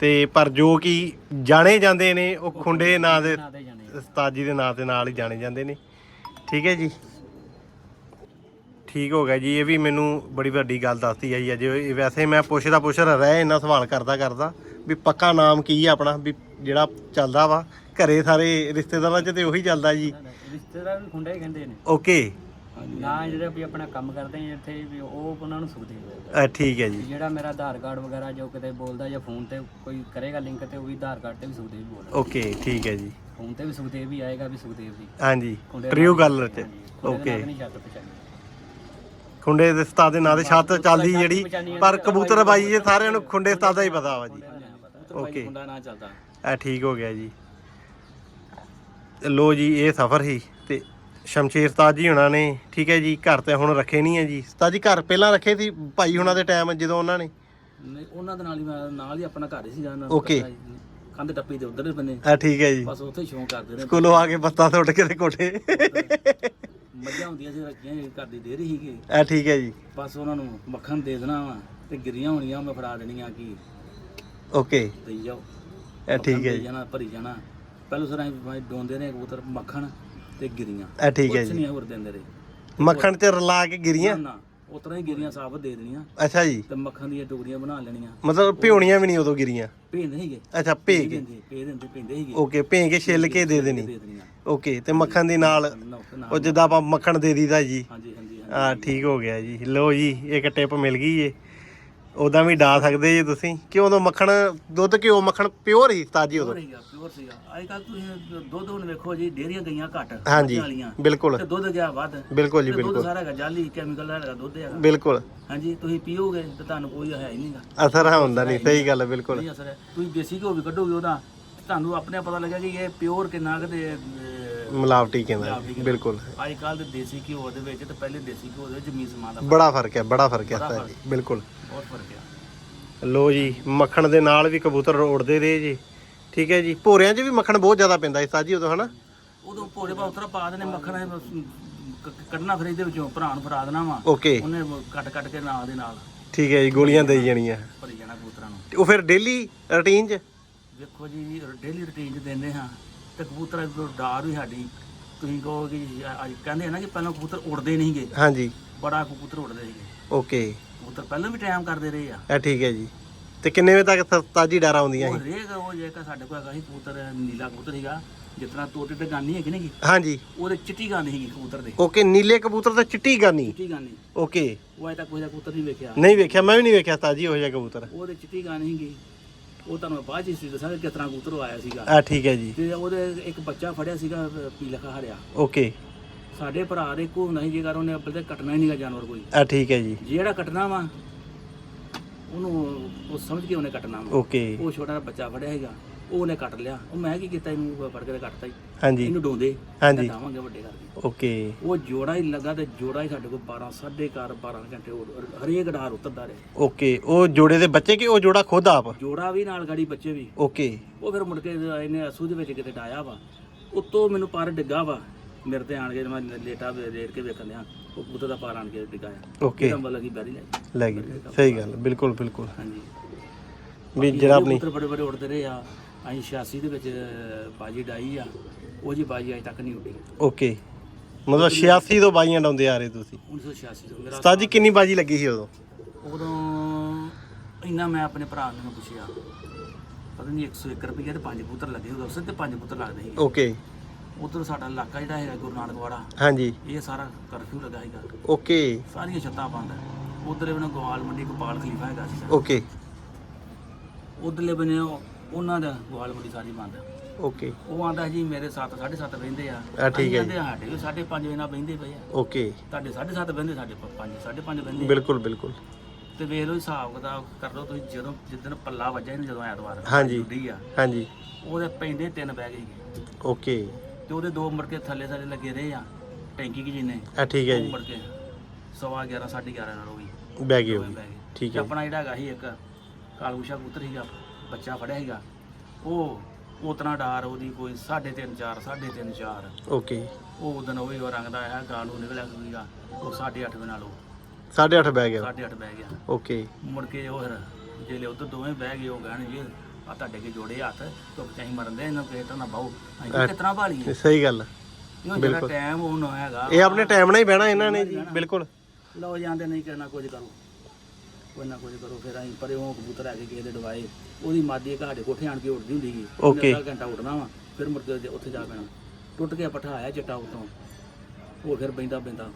ਤੇ ਪਰ ਜੋ ਕਿ ਜਾਣੇ ਜਾਂਦੇ ਨੇ ਉਹ ਖੁੰਡੇ ਨਾਂ ਦੇ ਨਾਂ। ਉਸਤਾਦ ਜੀ ਦੇ ਨਾਂ ਦੇ ਨਾਲ ਹੀ ਜਾਣੇ ਜਾਂਦੇ ਨੇ। ਠੀਕ ਹੈ ਜੀ? ਠੀਕ ਹੋ ਗਿਆ ਜੀ। ਇਹ ਵੀ ਮੈਨੂੰ ਬੜੀ ਵੱਡੀ ਗੱਲ ਦੱਸਤੀ ਹੈ ਜੀ। ਅੱਜ ਵੈਸੇ ਮੈਂ ਪੁੱਛਦਾ ਪੁੱਛਦਾ ਰਹਿ ਇੰਨਾ ਸਵਾਲ ਕਰਦਾ ਕਰਦਾ ਵੀ ਪੱਕਾ ਨਾਮ ਕੀ ਹੈ ਆਪਣਾ? ਵੀ ਜਿਹੜਾ ਚੱਲਦਾ ਵਾ ਘਰੇ ਸਾਰੇ ਰਿਸ਼ਤੇਦਾਰਾਂ 'ਚ ਤੇ ਉਹੀ ਚੱਲਦਾ ਜੀ। ਰਿਸ਼ਤੇਦਾਰ ਵੀ ਖੁੰਡਾ ਹੀ ਕਹਿੰਦੇ ਨੇ। ਓਕੇ। ਨਾ ਜਿਹੜੇ ਵੀ ਆਪਣਾ ਕੰਮ ਕਰਦੇ ਆ ਇੱਥੇ ਵੀ ਉਹ ਉਹਨਾਂ ਨੂੰ ਸੁਖਦੇਵ ਬੋਲਦਾ ਠੀਕ ਹੈ ਜੀ। ਜਿਹੜਾ ਮੇਰਾ ਆਧਾਰ ਕਾਰਡ ਵਗੈਰਾ ਜੋ ਕਿਤੇ ਬੋਲਦਾ ਜਾਂ ਫੋਨ ਤੇ ਕੋਈ ਕਰੇਗਾ ਲਿੰਕ ਤੇ ਉਹ ਵੀ ਆਧਾਰ ਕਾਰਡ ਤੇ ਵੀ ਸੁਖਦੇਵ ਹੀ ਬੋਲਦਾ। ਓਕੇ ਠੀਕ ਹੈ ਜੀ। ਫੋਨ ਤੇ ਵੀ ਸੁਖਦੇਵ ਹੀ ਆਏਗਾ ਵੀ ਸੁਖਦੇਵ ਜੀ ਹਾਂਜੀ ਨਾਲ ਗੱਲ ਦੇ ਨਾਲ ਓਕੇ ਨਹੀਂ ਛੱਤ ਪਛਾਣੀ ਖੁੰਡੇ ਦੇ ਉਸਤਾਦ ਦੇ ਨਾਂ ਦੇ ਛੱਤ ਚੱਲਦੀ ਜਿਹੜੀ ਪਰ ਕਬੂਤਰ ਬਾਈ ਜੇ ਸਾਰਿਆਂ ਨੂੰ ਖੁੰਡੇ ਉਸਤਾਦ ਦਾ ਹੀ ਪਤਾ ਵਾ ਜੀ। ਓਕੇ। ਖੁੰਡਾ ਨਾ ਚੱਲਦਾ। ਆ ਠੀਕ ਹੋ ਗਿਆ ਜੀ। ਲੋ ਜੀ ਇਹ ਸਫ਼ਰ ਸੀ ਤੇ ਸ਼ਮਸ਼ੇਰ ਉਸਤਾਦ ਜੀ ਹੁਣਾਂ ਨੇ ਠੀਕ ਹੈ ਜੀ ਘਰ ਤੇ ਹੁਣ ਰੱਖੇ ਨਹੀਂ ਹੈ ਜੀ। ਉਸਤਾਦ ਜੀ ਘਰ ਪਹਿਲਾਂ ਰੱਖੇ ਸੀ ਭਾਈ ਹੁਣਾਂ ਦੇ ਟਾਈਮ ਜਦੋਂ ਉਹਨਾਂ ਨੇ? ਨਹੀਂ ਉਹਨਾਂ ਦੇ ਨਾਲ ਹੀ ਮੈਂ ਨਾਲ ਹੀ ਆਪਣਾ ਘਰ ਹੀ ਸੀ ਜਾਣਾ Okay. ਕੰਧ ਟੱਪੀ ਦੇ ਉਧਰ ਬੰਨੇ। ਆ ਠੀਕ ਹੈ ਜੀ। ਬਸ ਉੱਥੇ ਸ਼ੌਂਕ ਕਰਦੇ ਨੇ ਸਕੂਲੋਂ ਆ ਕੇ ਬੱਤਾ ਸੁੱਟ ਕੇ ਤੇ ਕੋਠੇ। ਮੱਝਾਂ ਹੁੰਦੀਆਂ ਸੀ ਰੱਖੀਆਂ ਘਰ ਦੀ ਡੇਅਰੀ ਸੀਗੀ। ਆ ਠੀਕ ਹੈ ਜੀ। ਬਸ ਉਹਨਾਂ ਨੂੰ ਮੱਖਣ ਦੇ ਦੇਣਾ ਵਾ ਤੇ ਗਿਰੀਆਂ ਹੋਣੀਆਂ ਮੈਂ ਫੜਾ ਦੇਣੀਆਂ ਕੀ। ਓਕੇ ਦੇਈ ਜਾਓ। ਆ ਠੀਕ ਹੈ ਜੀ। ਜਾਣਾ ਭਰੀ ਜਾਣਾ। ਪਹਿਲੋਂ ਸਰਾਂ ਡੋਂਦੇ ਨੇ ਕਬੂਤਰ ਮੱਖਣ। ਤੇ ਗਿਰੀਆਂ। ਆ ਠੀਕ ਹੈ ਕੁਛ ਜੀ। ਨਹੀਂ ਹੋਰ ਦਿੰਦੇ ਰਹੇ। ਮੱਖਣ ਤੇ ਰਲਾ ਕੇ ਗਿਰੀਆਂ? ਨਾ ਨਾ। ਉਤਰਾ ਹੀ ਗਿਰੀਆਂ ਸਾਬਤ ਦੇ ਦੇਣੀਆਂ। ਅੱਛਾ ਜੀ। ਤੇ ਮੱਖਣ ਦੀਆਂ ਟੁਕੜੀਆਂ ਬਣਾ ਲੈਣੀਆਂ। ਮਤਲਬ ਭਿਉਣੀਆਂ ਵੀ ਨਹੀਂ ਉਦੋਂ ਗਿਰੀਆਂ? ਭੇਂਦੇ ਸੀਗੇ। ਅੱਛਾ ਭੇ ਕੇ ਦਿੰਦੇ ਪੇ ਦਿੰਦੇ ਭੇਂਦੇ ਸੀਗੇ। ਓਕੇ ਭੇ ਕੇ ਛਿੱਲ ਕੇ ਦੇ ਦੇਣੀ। ਦੇ ਦੇਣੀਆਂ। ਓਕੇ ਤੇ ਮੱਖਣ ਦੀ ਨਾਲ ਨਾਲ ਉਹ ਜਿੱਦਾਂ ਆਪਾਂ ਮੱਖਣ ਦੇ ਦੀਦਾ ਜੀ। ਹਾਂਜੀ ਹਾਂਜੀ ਹਾਂਜੀ। ਆ ਠੀਕ ਹੋ ਗਿਆ ਜੀ। ਲੋ ਜੀ ਇੱਕ ਟਿਪ ਮਿਲ ਗਈ ਏ। ਉਦਾਂ ਵੀ ਡਾ ਸਕਦੇ ਜੀ ਤੁਸੀਂ। ਕਿਉਂ ਉਦੋਂ ਮੱਖਣ ਦੁੱਧ ਘਿਓ ਮੱਖਣ ਪਿਓਰ ਹੀ ਤਾਜੀ ਉਦੋਂ। ਪਿਓਰ ਸੀਗਾ ਪਿਓਰ ਸੀਗਾ ਅੱਜ ਕੱਲ ਤੁਸੀਂ ਦੁੱਧ ਹੁਣ ਵੇਖੋ ਜੀ ਡੇਰੀਆਂ ਗਈਆਂ ਘੱਟ ਹਾਂਜੀ ਵਾਲੀਆਂ। ਬਿਲਕੁਲ। ਤੇ ਦੁੱਧ ਗਿਆ ਵੱਧ। ਬਿਲਕੁਲ ਜੀ ਤੇ ਦੁੱਧ ਬਿਲਕੁਲ। ਸਾਰਾ ਹੈਗਾ ਜਾਲੀ ਕੈਮੀਕਲ ਹੈਗਾ ਦੁੱਧ ਹੈਗਾ ਬਿਲਕੁਲ। ਹਾਂਜੀ ਤੁਸੀਂ ਪੀਓਗੇ ਤੇ ਤੁਹਾਨੂੰ ਕੋਈ ਹੈ ਹੀ ਨਹੀਂਗਾ। ਅਸਰ ਹੁੰਦਾ ਨਹੀਂ ਸਹੀ ਗੱਲ ਹੈ ਬਿਲਕੁਲ। ਨਹੀਂ ਅਸਰ ਹੈ। ਤੁਸੀਂ ਦੇਸੀ ਘਿਓ ਵੀ ਕੱਢੋਗੇ ਉਹਦਾ ਤੇ ਤੁਹਾਨੂੰ ਆਪਣੇ ਪਤਾ ਲੱਗਾ ਕਿ ਇਹ ਪਿਓਰ ਕਿੰਨਾ ਕੁ ਤੇ ਅਹ, ਮਿਲਾਵਟੀ ਕਹਿੰਦਾ ਮਿਲਾਵਟੀ ਬਿਲਕੁਲ। ਅੱਜ ਕੱਲ ਦੇ ਦੇਸੀ ਘਿਓ ਦੇ ਵਿੱਚ ਤੇ ਪਹਿਲੇ ਦੇਸੀ ਘਿਓ ਦੇ ਵਿੱਚ ਜ਼ਮੀਨ ਸਮਾਨ ਦਾ ਬੜਾ ਫ਼ਰਕ ਹੈ ਬੜਾ ਫ਼ਰਕ ਹੈ ਬੜਾ ਤਾਂ ਜੀ ਬਿਲਕੁਲ। ਬਹੁਤ ਫ਼ਰਕ ਆ ਲੋ ਜੀ ਮੱਖਣ ਦੇ ਨਾਲ ਵੀ ਕਬੂਤਰ ਉੜਦੇ ਰਹੇ ਜੀ। ਠੀਕ ਹੈ ਜੀ ਭੋਰਿਆਂ 'ਚ ਵੀ ਮੱਖਣ ਬਹੁਤ ਜ਼ਿਆਦਾ ਪੈਂਦਾ ਸੀ ਸਾਜੀ ਉਦੋਂ ਹਨਾ? ਉਦੋਂ ਭੋਰੇ ਪਾ ਉਤਰਾ ਪਾ ਦੇਣੇ ਮੱਖਣ ਇਹ ਕ- ਕੱਢਣਾ ਫਿਰ ਇਹਦੇ ਵਿੱਚੋਂ ਭਰਾ ਨੂੰ ਫੜਾ ਦੇਣਾ ਵਾ। ਓਕੇ। ਉਹਨੇ ਕੱਟ ਕੱਟ ਕੇ ਨਾਲ ਦੇ ਨਾਲ। ਠੀਕ ਹੈ ਜੀ ਗੋਲੀਆਂ ਦੇਈ ਜਾਣੀਆਂ। ਭਰੀ ਜਾਣਾ ਕਬੂਤਰਾਂ ਨੂੰ। ਤੇ ਉਹ ਫਿਰ ਡੇਲੀ ਰੁਟੀਨ 'ਚ? ਵੇਖੋ ਜੀ ਡੇਲੀ ਰੁਟੀਨ ਚ ਦਿੰਦੇ ਹਾਂ। ਤੇ ਕਬੂਤਰ ਤੋਂ ਡਾਰ ਵੀ ਸਾਡੀ। ਤੁਸੀਂ ਕਹੋ ਕਿ ਅੱਜ ਕਹਿੰਦੇ ਆ ਨਾ ਕਿ ਪਹਿਲਾਂ ਕਬੂਤਰ ਉੜਦੇ ਨਹੀਂਗੇ ਹਾਂਜੀ। ਬੜਾ ਕਬੂਤਰ ਉੜਦੇ ਸੀਗੇ। ਓਕੇ। ਕਬੂਤਰ ਪਹਿਲਾਂ ਵੀ ਟਾਈਮ ਕਰਦੇ ਰਹੇ ਆ। ਇਹ ਠੀਕ ਹੈ ਜੀ। ਤੇ ਕਿੰਨੇ ਵਜੇ ਤੱਕ ਤਾਜੀ ਡਾਰਾਂ ਆਉਂਦੀਆਂ ਉਹ ਸੀ ਹਰੇਕ ਉਹ ਜੇ ਕਿ ਸਾਡੇ ਕੋਲ ਹੈਗਾ ਸੀ ਕਬੂਤਰ ਨੀਲਾ ਕਬੂਤਰ ਸੀਗਾ। ਜਿਤਨਾ ਤੋਤੇ ਤੇ ਗਾਨੀ ਹੈਗੀ ਨਾ ਗੀ ਹਾਂਜੀ। ਉਹਦੇ ਚਿੱਟੀ ਗਾਨੀ ਸੀਗੀ ਕਬੂਤਰ ਦੇ। ਓਕੇ ਨੀਲੇ ਕਬੂਤਰ ਤਾਂ ਚਿੱਟੀ ਗਾਨੀ? ਚਿੱਟੀ ਗਾਨੀ। ਓਕੇ। ਉਹ ਅਜੇ ਤੱਕ ਕੋਈ ਦਾ ਕਬੂਤਰ ਨਹੀਂ ਵੇਖਿਆ। ਨਹੀਂ ਵੇਖਿਆ ਮੈਂ ਵੀ ਨਹੀਂ ਵੇਖਿਆ ਤਾਜੀ ਹੋ ਜਿਹਾ ਕਬੂਤਰ। ਉਹਦੇ ਚਿੱਟੀ ਗਾਨੀ ਸੀਗੀ। ਉਹ ਤੁਹਾਨੂੰ ਬਾਅਦ ਚ ਸੀ ਦੱਸਾਂਗਾ ਕਿਸ ਤਰ੍ਹਾਂ ਕਬੂਤਰ ਆਇਆ ਸੀਗਾ। ਆ ਠੀਕ ਹੈ ਜੀ। ਤੇ ਉਹਦੇ ਇੱਕ ਬੱਚਾ ਫੜਿਆ ਸੀਗਾ ਅਹ ਪੀਲਾ ਹਰਿਆ। ਓਕੇ। ਸਾਡੇ ਭਰਾ ਦੇ ਕੋ ਨਹੀਂ ਜੇਕਰ ਉਹਨੇ ਅੱਬਲ ਤੇ ਕੱਟਣਾ ਹੀ ਨਹੀਂਗਾ ਜਾਨਵਰ ਕੋਈ। ਆ ਠੀਕ ਹੈ ਜੀ। ਜਿਹੜਾ ਕੱਟਣਾ ਵਾ ਉਹਨੂੰ ਉਹ ਸਮਝ ਕੇ ਉਹਨੇ ਕੱਟਣਾ ਵਾ। ਓਕੇ। ਉਹ ਛੋਟਾ ਜਿਹਾ ਬੱਚਾ ਫੜਿਆ ਹੈਗਾ ਉਹ ਉਹਨੇ ਕੱਟ ਲਿਆ। ਉਹ ਮੈਂ ਕੀ ਕੀਤਾ ਇਹਨੂੰ ਫੜ ਕੇ ਕੱਟਤਾ ਹੀ ਹਾਂਜੀ। ਇਹਨੂੰ ਡੋਂਦੇ। ਹਾਂਜੀ। ਡਾਵਾਂਗੇ ਵੱਡੇ ਕਰਕੇ ਓਕੇ। ਉਹ ਜੋੜਾ ਹੀ ਲੱਗਾ ਤੇ ਜੋੜਾ ਹੀ ਸਾਡੇ ਕੋਲ 12 12:30 12 ਘੰਟੇ ਉਹ ਹਰੇਕ ਡਾਰ ਉਤਰਦਾ ਰਿਹਾ। ਓਕੇ। ਉਹ ਜੋੜੇ ਦੇ ਬੱਚੇ ਕਿ ਉਹ ਜੋੜਾ ਖੁਦ ਆਪ? ਜੋੜਾ ਵੀ ਨਾਲ ਗਾੜੀ ਬੱਚੇ ਵੀ। ਓਕੇ। ਉਹ ਫਿਰ ਮੁੜ ਕੇ ਇਹਨੇ ਅਸੂ ਦੇ ਵਿੱਚ ਕਿਤੇ ਡਾਇਆ ਵਾ। ਉੱਤੋਂ ਮੈਨੂੰ ਪਰ ਡਿੱਗਾ ਵਾ। ਮੇਰੇ ਤੇ ਆਣ ਕੇ ਮੈਂ ਲੇਟਾ ਲੇਟ ਕੇ ਵੇਖਣ ਲਿਆ ਉਹ ਕਬੂਤਰ ਦਾ ਪਰ ਆਣ ਕੇ ਡਿੱਗਾਇਆ ਓਕੇ। ਮਤਲਬ ਕਿ ਬੈਰੀ ਲੈ ਗਈ। ਸਹੀ ਗੱਲ ਬਿਲਕੁਲ ਬਿਲਕੁਲ। ਹਾਂਜੀ। ਵੀ ਆਪਣੀ ਕਬੂਤਰ ਬੜੇ ਬੜੇ ਉੜਦੇ ਰਹੇ ਆ। ਅਸੀਂ 86 ਦੇ ਵਿੱਚ ਬਾਜੀ ਡਾਈ ਆ ਉਹ ਜੀ ਬਾਜੀ ਅਜੇ ਤੱਕ ਨਹੀਂ ਉੱਡੀ। ਓਕੇ। ਮਤਲਬ 86 ਤੋਂ ਬਾਈਆਂ ਡਾਉਂਦੇ ਆ ਰਹੇ ਤੁਸੀਂ? 1986 ਤੋਂ। ਮੇਰਾ ਉਸਤਾਦ ਜੀ ਕਿੰਨੀ ਬਾਜੀ ਲੱਗੀ ਸੀ ਉਦੋਂ? ਉਦੋਂ ਇੰਨਾ ਮੈਂ ਆਪਣੇ ਭਰਾ ਨੂੰ ਪੁੱਛਿਆ ਪਤਾ ਨਹੀਂ 101 ਰੁਪਏ ਤੇ ਪੰਜ ਕਬੂਤਰ ਲੱਗੇ ਉਦੋਂ ਤੇ ਪੰਜ ਕਬੂਤਰ ਲੱਗਦੇ ਸੀ ਓਕੇ। ਉਧਰ ਸਾਡਾ ਇਲਾਕਾ ਜਿਹੜਾ ਹੈਗਾ ਗੁਰੂ ਨਾਨਕ ਵਾੜਾ ਹਾਂਜੀ। ਇਹ ਸਾਰਾ ਕਰਫਿਊ ਲੱਗਾ ਹੈਗਾ ਓਕੇ। ਸਾਰੀਆਂ ਛੱਤਾਂ ਬੰਦ ਉਧਰਲੇ ਬੰਨੇ ਗੋਵਾਲ ਮੰਡੀ ਗੋਪਾਲ ਖਲੀਫਾ ਹੈਗਾ ਸੀ ਓਕੇ। ਉਧਰਲੇ ਬੰਨੇ ਉਹ- ਉਹਨਾਂ ਦਾ ਗੋਵਾਲ ਮੰਡੀ ਸਾਰੀ ਬੰਦ ਓਕੇ। ਉਹ ਆਂਦਾ ਜੀ ਮੇਰੇ 7 7.5 ਬਹਿੰਦੇ ਆ। ਆ ਠੀਕ ਹੈ ਅਸੀਂ ਕਹਿੰਦੇ ਸਾਡੇ ਵੀ 5.5 ਵਜੇ ਨਾਲ ਬਹਿੰਦੇ ਪਏ ਆ। ਓਕੇ। ਤੁਹਾਡੇ 7.5 ਬਹਿੰਦੇ ਸਾਡੇ 5 5.5 ਬਹਿੰਦੇ ਬਿਲਕੁਲ ਬਿਲਕੁਲ। ਤੇ ਵੇਖ ਲਓ ਹਿਸਾਬ ਕਿਤਾਬ ਕਰ ਲਓ ਤੁਸੀਂ ਜਦੋਂ ਜਿੱਦਣ ਪੱਲਾ ਵੱਜਾ ਇਹਨੂੰ ਜਦੋਂ ਐਤਵਾਰ ਹਾਂਜੀ। ਉੱਡੀ ਆ। ਹਾਂਜੀ। ਉਹਦੇ ਪੈਂਦੇ ਤਿੰਨ ਬਹਿ ਗਏ ਓਕੇ। ਤੇ ਉਹਦੇ ਦੋ ਮੁੜ ਕੇ ਥੱਲੇ ਸਾਰੇ ਲੱਗੇ ਰਹੇ ਆ ਟੈਂਕੀ ਕੀ ਜਿੰਨੇ ਆ ਠੀਕ ਹੈ ਉਹ ਜੀ। ਮੁੜ ਕੇ ਸਵਾ 11 11:30 ਨਾਲ ਹੋ ਗਈ। ਬੈ ਗਈ ਦੋਵੇਂ ਹੋਗੀ ਬਹਿ ਗਏ। ਠੀਕ ਹੈ। ਆਪਣਾ ਜਿਹੜਾ ਹੈਗਾ ਸੀ ਇੱਕ ਕਾਲੂਸ਼ਾ ਕਬੂਤਰ ਸੀਗਾ। ਬੱਚਾ ਫੜਿਆ ਸੀਗਾ। ਉਹ ਉਤਨਾ ਡਾਰ ਉਹਦੀ ਕੋਈ 3.5 4 3.5 4 ਓਕੇ। ਉਹ ਉਦਨ ਉਹ ਉਹ ਰੰਗ ਦਾ ਆਇਆ ਗਾਲੂ ਨਿਕਲਿਆ ਸੀਗਾ। ਉਹ 8.5 ਨਾਲ ਉਹ। 8.5 ਬੈ ਗਿਆ। 8.5 ਬਹਿ ਗਿਆ। ਓਕੇ। ਮੁੜ ਕੇ ਉਹ ਫਿਰ ਜੇ ਉਧਰ ਦੋਵੇਂ ਬਹਿ ਗਏ ਉਹ ਗਹਿਣ ਜੀ ਆ ਤੁਹਾਡੇ ਕੇ ਜੋੜੇ ਹੱਥ ਧੁੱਪ ਚਾਹੀ ਮਰਨ ਦੇ ਇਹਨਾਂ ਪੇਟ ਨਾ ਬਾਹੂ। ਅਸੀਂ ਕਿਤਨਾ ਭਾਲੀਏ ਸਹੀ ਗੱਲ ਜਿਹੜਾ ਟਾਈਮ ਉਹ ਨਾ ਹੈਗਾ। ਇਹ ਆਪਣੇ ਟਾਈਮ ਨਾਲ ਹੀ ਬਹਿਣਾ ਇਹਨਾਂ ਨੇ ਜੀ ਬਿਲਕੁਲ। ਲਓ ਜਾਂਦੇ ਨਹੀਂ ਕਰਨਾ ਕੁਝ ਕਰੋ। ਕੋਈ ਨਾ ਕੁਝ ਕਰੋ ਫਿਰ ਅਸੀਂ ਪਰੇ ਉਹ ਕਬੂਤਰ ਆ ਕੇ ਕਿਸੇ ਦੇ ਡਵਾਏ ਉਹਦੀ ਮਾਦੀ ਘਾੜੇ ਕੋਠੇ ਆਣ ਕੇ ਉੱਡਦੀ ਹੁੰਦੀ ਸੀ। Okay. ਅੱਧਾ ਘੰਟਾ ਉੱਡਣਾ ਵਾ ਫਿਰ ਮੁੜ ਕੇ ਉੱਥੇ ਜਾ ਪੈਣਾ। ਟੁੱਟ ਗਿਆ ਪੱਠਾ ਆਇਆ ਚਿੱਟਾ ਉਤੋਂ। ਉਹ ਫਿਰ ਬੈਂਦਾ ਬੈਂਦਾ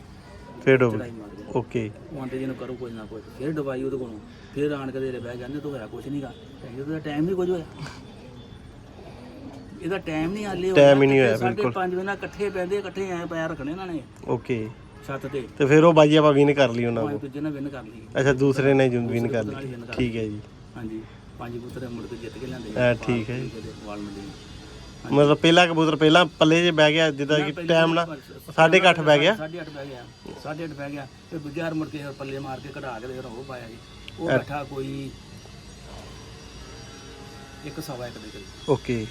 ਫੇਰ ਡੁੱਬ ਚੜਾਈ ਮਾਰ ਗਿਆ ਓਕੇ ਉਹ ਆਂਦੇ ਕਰੋ ਕੁਝ ਨਾ ਕੁਝ। ਫਿਰ ਦਵਾਈ ਉਹਦੇ ਕੋਲੋਂ। ਫਿਰ ਆਣ ਕੇ ਦੇ ਬਹਿ ਜਾਂਦੇ ਤੂੰ ਹੋਇਆ ਕੁਝ ਨਹੀਂਗਾ ਇਹਦਾ ਟਾਈਮ ਨਹੀਂ ਕੁਝ ਹੋਇਆ। ਇਹਦਾ ਟਾਈਮ ਨਹੀਂ ਹਾਲੇ Time ਹੀ ਨਹੀਂ ਹੋਇਆ, ਬਿਲਕੁਲ। 5 ਵਜੇ ਨਾਲ ਇਕੱਠੇ ਪੈਂਦੇ ਇਕੱਠੇ ਐ ਪੈਰ ਰੱਖਣੇ ਇਹਨਾਂ ਨੇ। ਓਕੇ ਛੱਤ ਤੇ। ਤੇ ਫਿਰ ਉਹ ਬਾਜੀ ਆਪਾਂ ਵਿਨ ਕਰ ਲਈ ਉਹਨਾਂ ਉਹ ਨੂੰ ਦੂਜੇ ਨਾਲ ਵਿਨ ਕਰ ਲਈ। ਅੱਛਾ ਦੂਸਰੇ ਨੇ ਵਿਨ ਕਰ ਲਈ। ਠੀਕ ਹੈ ਜੀ। ਹਾਂਜੀ ਪੰਜ ਕਬੂਤਰ ਮੁੜ ਕੇ ਜਿੱਤ ਕੇ ਲਿਆਂਦੇ ਆ ਠੀਕ ਹੈ ਜੀ। ਵਾਲ ਮੰਡੀ। ਮਤਲਬ ਪਹਿਲਾ ਕਬੂਤਰ ਪਹਿਲਾਂ ਪੱਲੇ 'ਚ ਬਹਿ ਗਿਆ ਜਿੱਦਾਂ ਕਿ ਟਾਈਮ ਨਾਲ ਸਾਢੇ ਕੁ ਅੱਠ ਬਹਿ ਗਿਆ। ਸਾਢੇ ਅੱਠ ਬਹਿ ਗਿਆ। ਬਹਿ ਫਿਰ ਦੂਜਾ ਹਰ ਮੁੜ ਕੇ ਪੱਲੇ ਮਾਰ ਕੇ ਕਢਾ ਕੇ ਫਿਰ ਉਹ ਪਾਇਆ ਜੀ। ਉਹ ਬੈਠਾ ਕੋਈ ਇੱਕ ਸਵਾ ਇੱਕ ਦੇ ਕਰੀਬ। ਓਕੇ।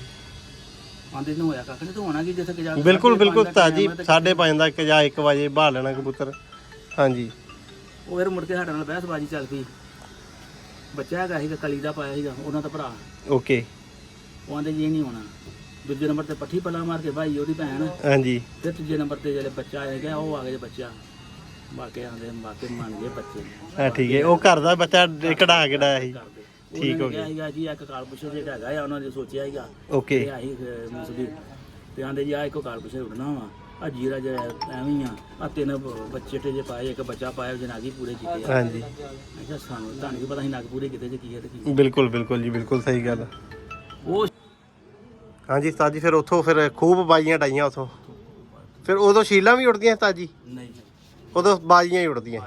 ਆਂਦੇ ਨੂੰ ਹੋਇਆ ਕੱਖ ਨਹੀਂ ਤੂੰ ਹੋਣਾ ਕੀ ਜਿੱਥੇ ਕਿ ਜਾ ਕੇ ਬਿਲਕੁਲ ਸਾਢੇ ਬਿਲਕੁਲ ਪੰਜ ਦਾ ਤਾਜੀ time ਹੈ ਤੇ 5:30 ਦਾ ਇੱਕ ਜਾਂ 1 ਵਜੇ ਬਾਹਰ ਲੈਣਾ ਕਬੂਤਰ। ਹਾਂਜੀ। ਉਹ ਫਿਰ ਮੁੜ ਕੇ ਸਾਡੇ ਨਾਲ ਬਹਿਸਬਾਜ਼ੀ ਚੱਲ ਪਈ। ਬੱਚਾ ਹੈਗਾ ਸੀਗਾ ਕਲੀ ਦਾ ਪਾਇਆ ਸੀਗਾ ਉਹਨਾਂ ਦਾ ਭਰਾ। ਓਕੇ। ਉਹ ਆਂਦੇ ਜੀ ਇਹ ਨਹੀਂ ਹੋਣਾ। ਦੂਜੇ ਨੰਬਰ ਤੇ ਪੱਠੀ ਪੱਲਾ ਮਾਰ ਕੇ ਭਾਈ ਉਹਦੀ ਭੈਣ। ਹਾਂਜੀ। ਤੇ ਤੀਜੇ ਨੰਬਰ ਤੇ ਜਿਹੜੇ ਬੱਚਾ ਆਏਗਾ ਉਹ ਆ ਗਿਆ ਬੱਚਾ। ਬਾਕੀ ਆਂਦੇ ਬਾਕੀ ਮੰਨ ਗਏ ਬੱਚੇ। ਹਾਂ ਠੀਕ ਹੈ। ਉਹ ਘਰ ਦਾ ਬੱਚਾ ਕਢਾ ਕੇ ਡਾਇਆ ਸੀ। ਕਰਦੇ ਠੀਕ ਹੋ ਗਿਆ। ਸੀਗਾ ਜੀ ਇੱਕ ਕਾਲ ਪੁੱਛੇ ਜਿਹੜਾ ਹੈਗਾ ਆ ਉਹਨਾਂ ਨੇ ਸੋਚਿਆ ਸੀਗਾ। ਓਕੇ। ਇਹ ਆਹੀ ਮੁਸਦੀ ਤੇ ਆਂਦੇ ਜੀ ਆ ਇੱਕੋ ਕਾਲ ਪੁੱਛੇ ਉੱਡਣਾ ਵਾ। ਆ ਜੀਰਾ ਜਿਹਾ ਐਵੇਂ ਆ। ਆ ਤਿੰਨ ਬੱਚੇ ਤੇ ਜੇ ਪਾਏ ਇੱਕ ਬੱਚਾ ਪਾਇਆ ਜਨਾਗੀ ਪੂਰੇ ਕੀਤੇ ਆ। ਹਾਂਜੀ। ਅੱਛਾ ਸਾਨੂੰ ਤੁਹਾਨੂੰ ਵੀ ਪਤਾ ਸੀ ਨਗ ਪੂਰੇ ਕੀਤੇ ਜੇ ਕੀ ਹੈ ਤੇ ਕੀ ਬਿਲਕੁਲ ਬਿਲਕੁਲ ਜੀ ਬਿਲਕੁਲ ਸਹੀ ਗੱਲ ਆ। ਉਹ ਹਾਂਜੀ ਤਾਜੀ ਫਿਰ ਉੱਥੋਂ ਫਿਰ ਖੂਬ ਬਾਜੀਆਂ ਡਾਈਆਂ ਉੱਥੋਂ। ਫਿਰ ਉਦੋਂ ਸ਼ੀਲਾਂ ਵੀ ਉੜਦੀਆਂ ਸੀ ਤਾਜੀ ਨਹੀਂ ਉਦੋਂ ਬਾਜੀਆਂ ਹੀ ਬਾਜੀਆਂ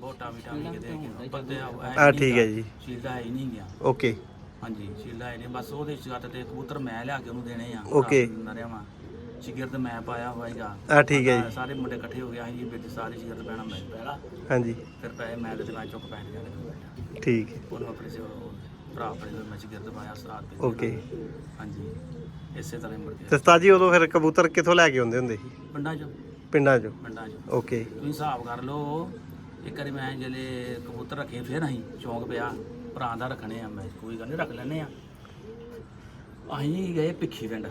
ਬਹੁਤ ਟਾਵੀ ਟਾਵੀ ਕਿਤੇ ਹੈਗੇ ਬੰਦੇ ਆ ਠੀਕ ਹੈ ਜੀ। ਸ਼ੀਲਦਾ ਹੈ ਹੀ ਨਹੀਂ ਗਿਆ। ਓਕੇ। ਹਾਂਜੀ ਸ਼ੀਲਾ ਹੈ ਨਹੀਂ। ਬਸ ਉਹਦੇ ਛੱਤ ਤੇ ਕਬੂਤਰ ਮੈਂ ਲਿਆ ਕੇ ਉਹਨੂੰ ਦੇਣੇ ਆ। Okay. ਨਰਿਆ ਵਾ ਸ਼ਿਗਰਦ ਮੈਂ ਪਾਇਆ ਹੋਏਗਾ ਆ ਠੀਕ ਹੈ ਜੀ। ਸਾਰੇ ਮੁੰਡੇ ਇਕੱਠੇ ਹੋ ਗਏ ਅਸੀਂ ਜੀ ਵਿੱਚ ਸਾਰੇ ਸ਼ਿਗਰਦ ਪੈਣਾ ਮੈਂ ਪੈਣਾ। ਹਾਂਜੀ। ਫਿਰ ਪੈਸੇ ਮੈਂ ਤੇ ਮੈਂ ਚੁੱਕ ਪੈਣ ਗਿਆ ਤੇ ਠੀਕ। ਉਹਨੂੰ ਆਪਣੇ ਸੇ ਉਹ ਭਰਾ ਆਪਣੇ ਕੋਲ ਮੈਂ ਸ਼ਿਗਰਦ ਪਾਇਆ ਉਸਤਾਦ ਤੇ ਓਕੇ। ਹਾਂਜੀ। ਇਸੇ ਤਰ੍ਹਾਂ ਹੀ ਮੁੜ ਤੇ ਕੇ ਤਾਜੀ ਉਦੋਂ ਫਿਰ ਕਬੂਤਰ ਕਿੱਥੋਂ ਲੈ ਕੇ ਆਉਂਦੇ ਹੁੰਦੇ ਸੀ? ਪਿੰਡਾਂ 'ਚ। ਪਿੰਡਾਂ 'ਚੋਂ। ਪਿੰਡਾਂ 'ਚ। ਓਕੇ। ਤੁਸੀਂ ਹਿਸਾਬ ਕਰ ਲਓ ਇੱਕ ਵਾਰੀ ਮੈਂ ਜਿਹੜੇ ਕਬੂਤਰ ਰੱਖੇ ਫਿਰ ਅਸੀਂ ਸ਼ੌਂਕ ਪਿਆ ਭਰਾ ਦਾ ਰੱਖਣੇ ਆ ਮੈਂ ਕੋਈ ਗੱਲ ਨਹੀਂ ਰੱਖ ਲੈਨੇ ਆ। ਅਸੀਂ ਗਏ ਭਿੱਖੀ ਪਿੰਡ।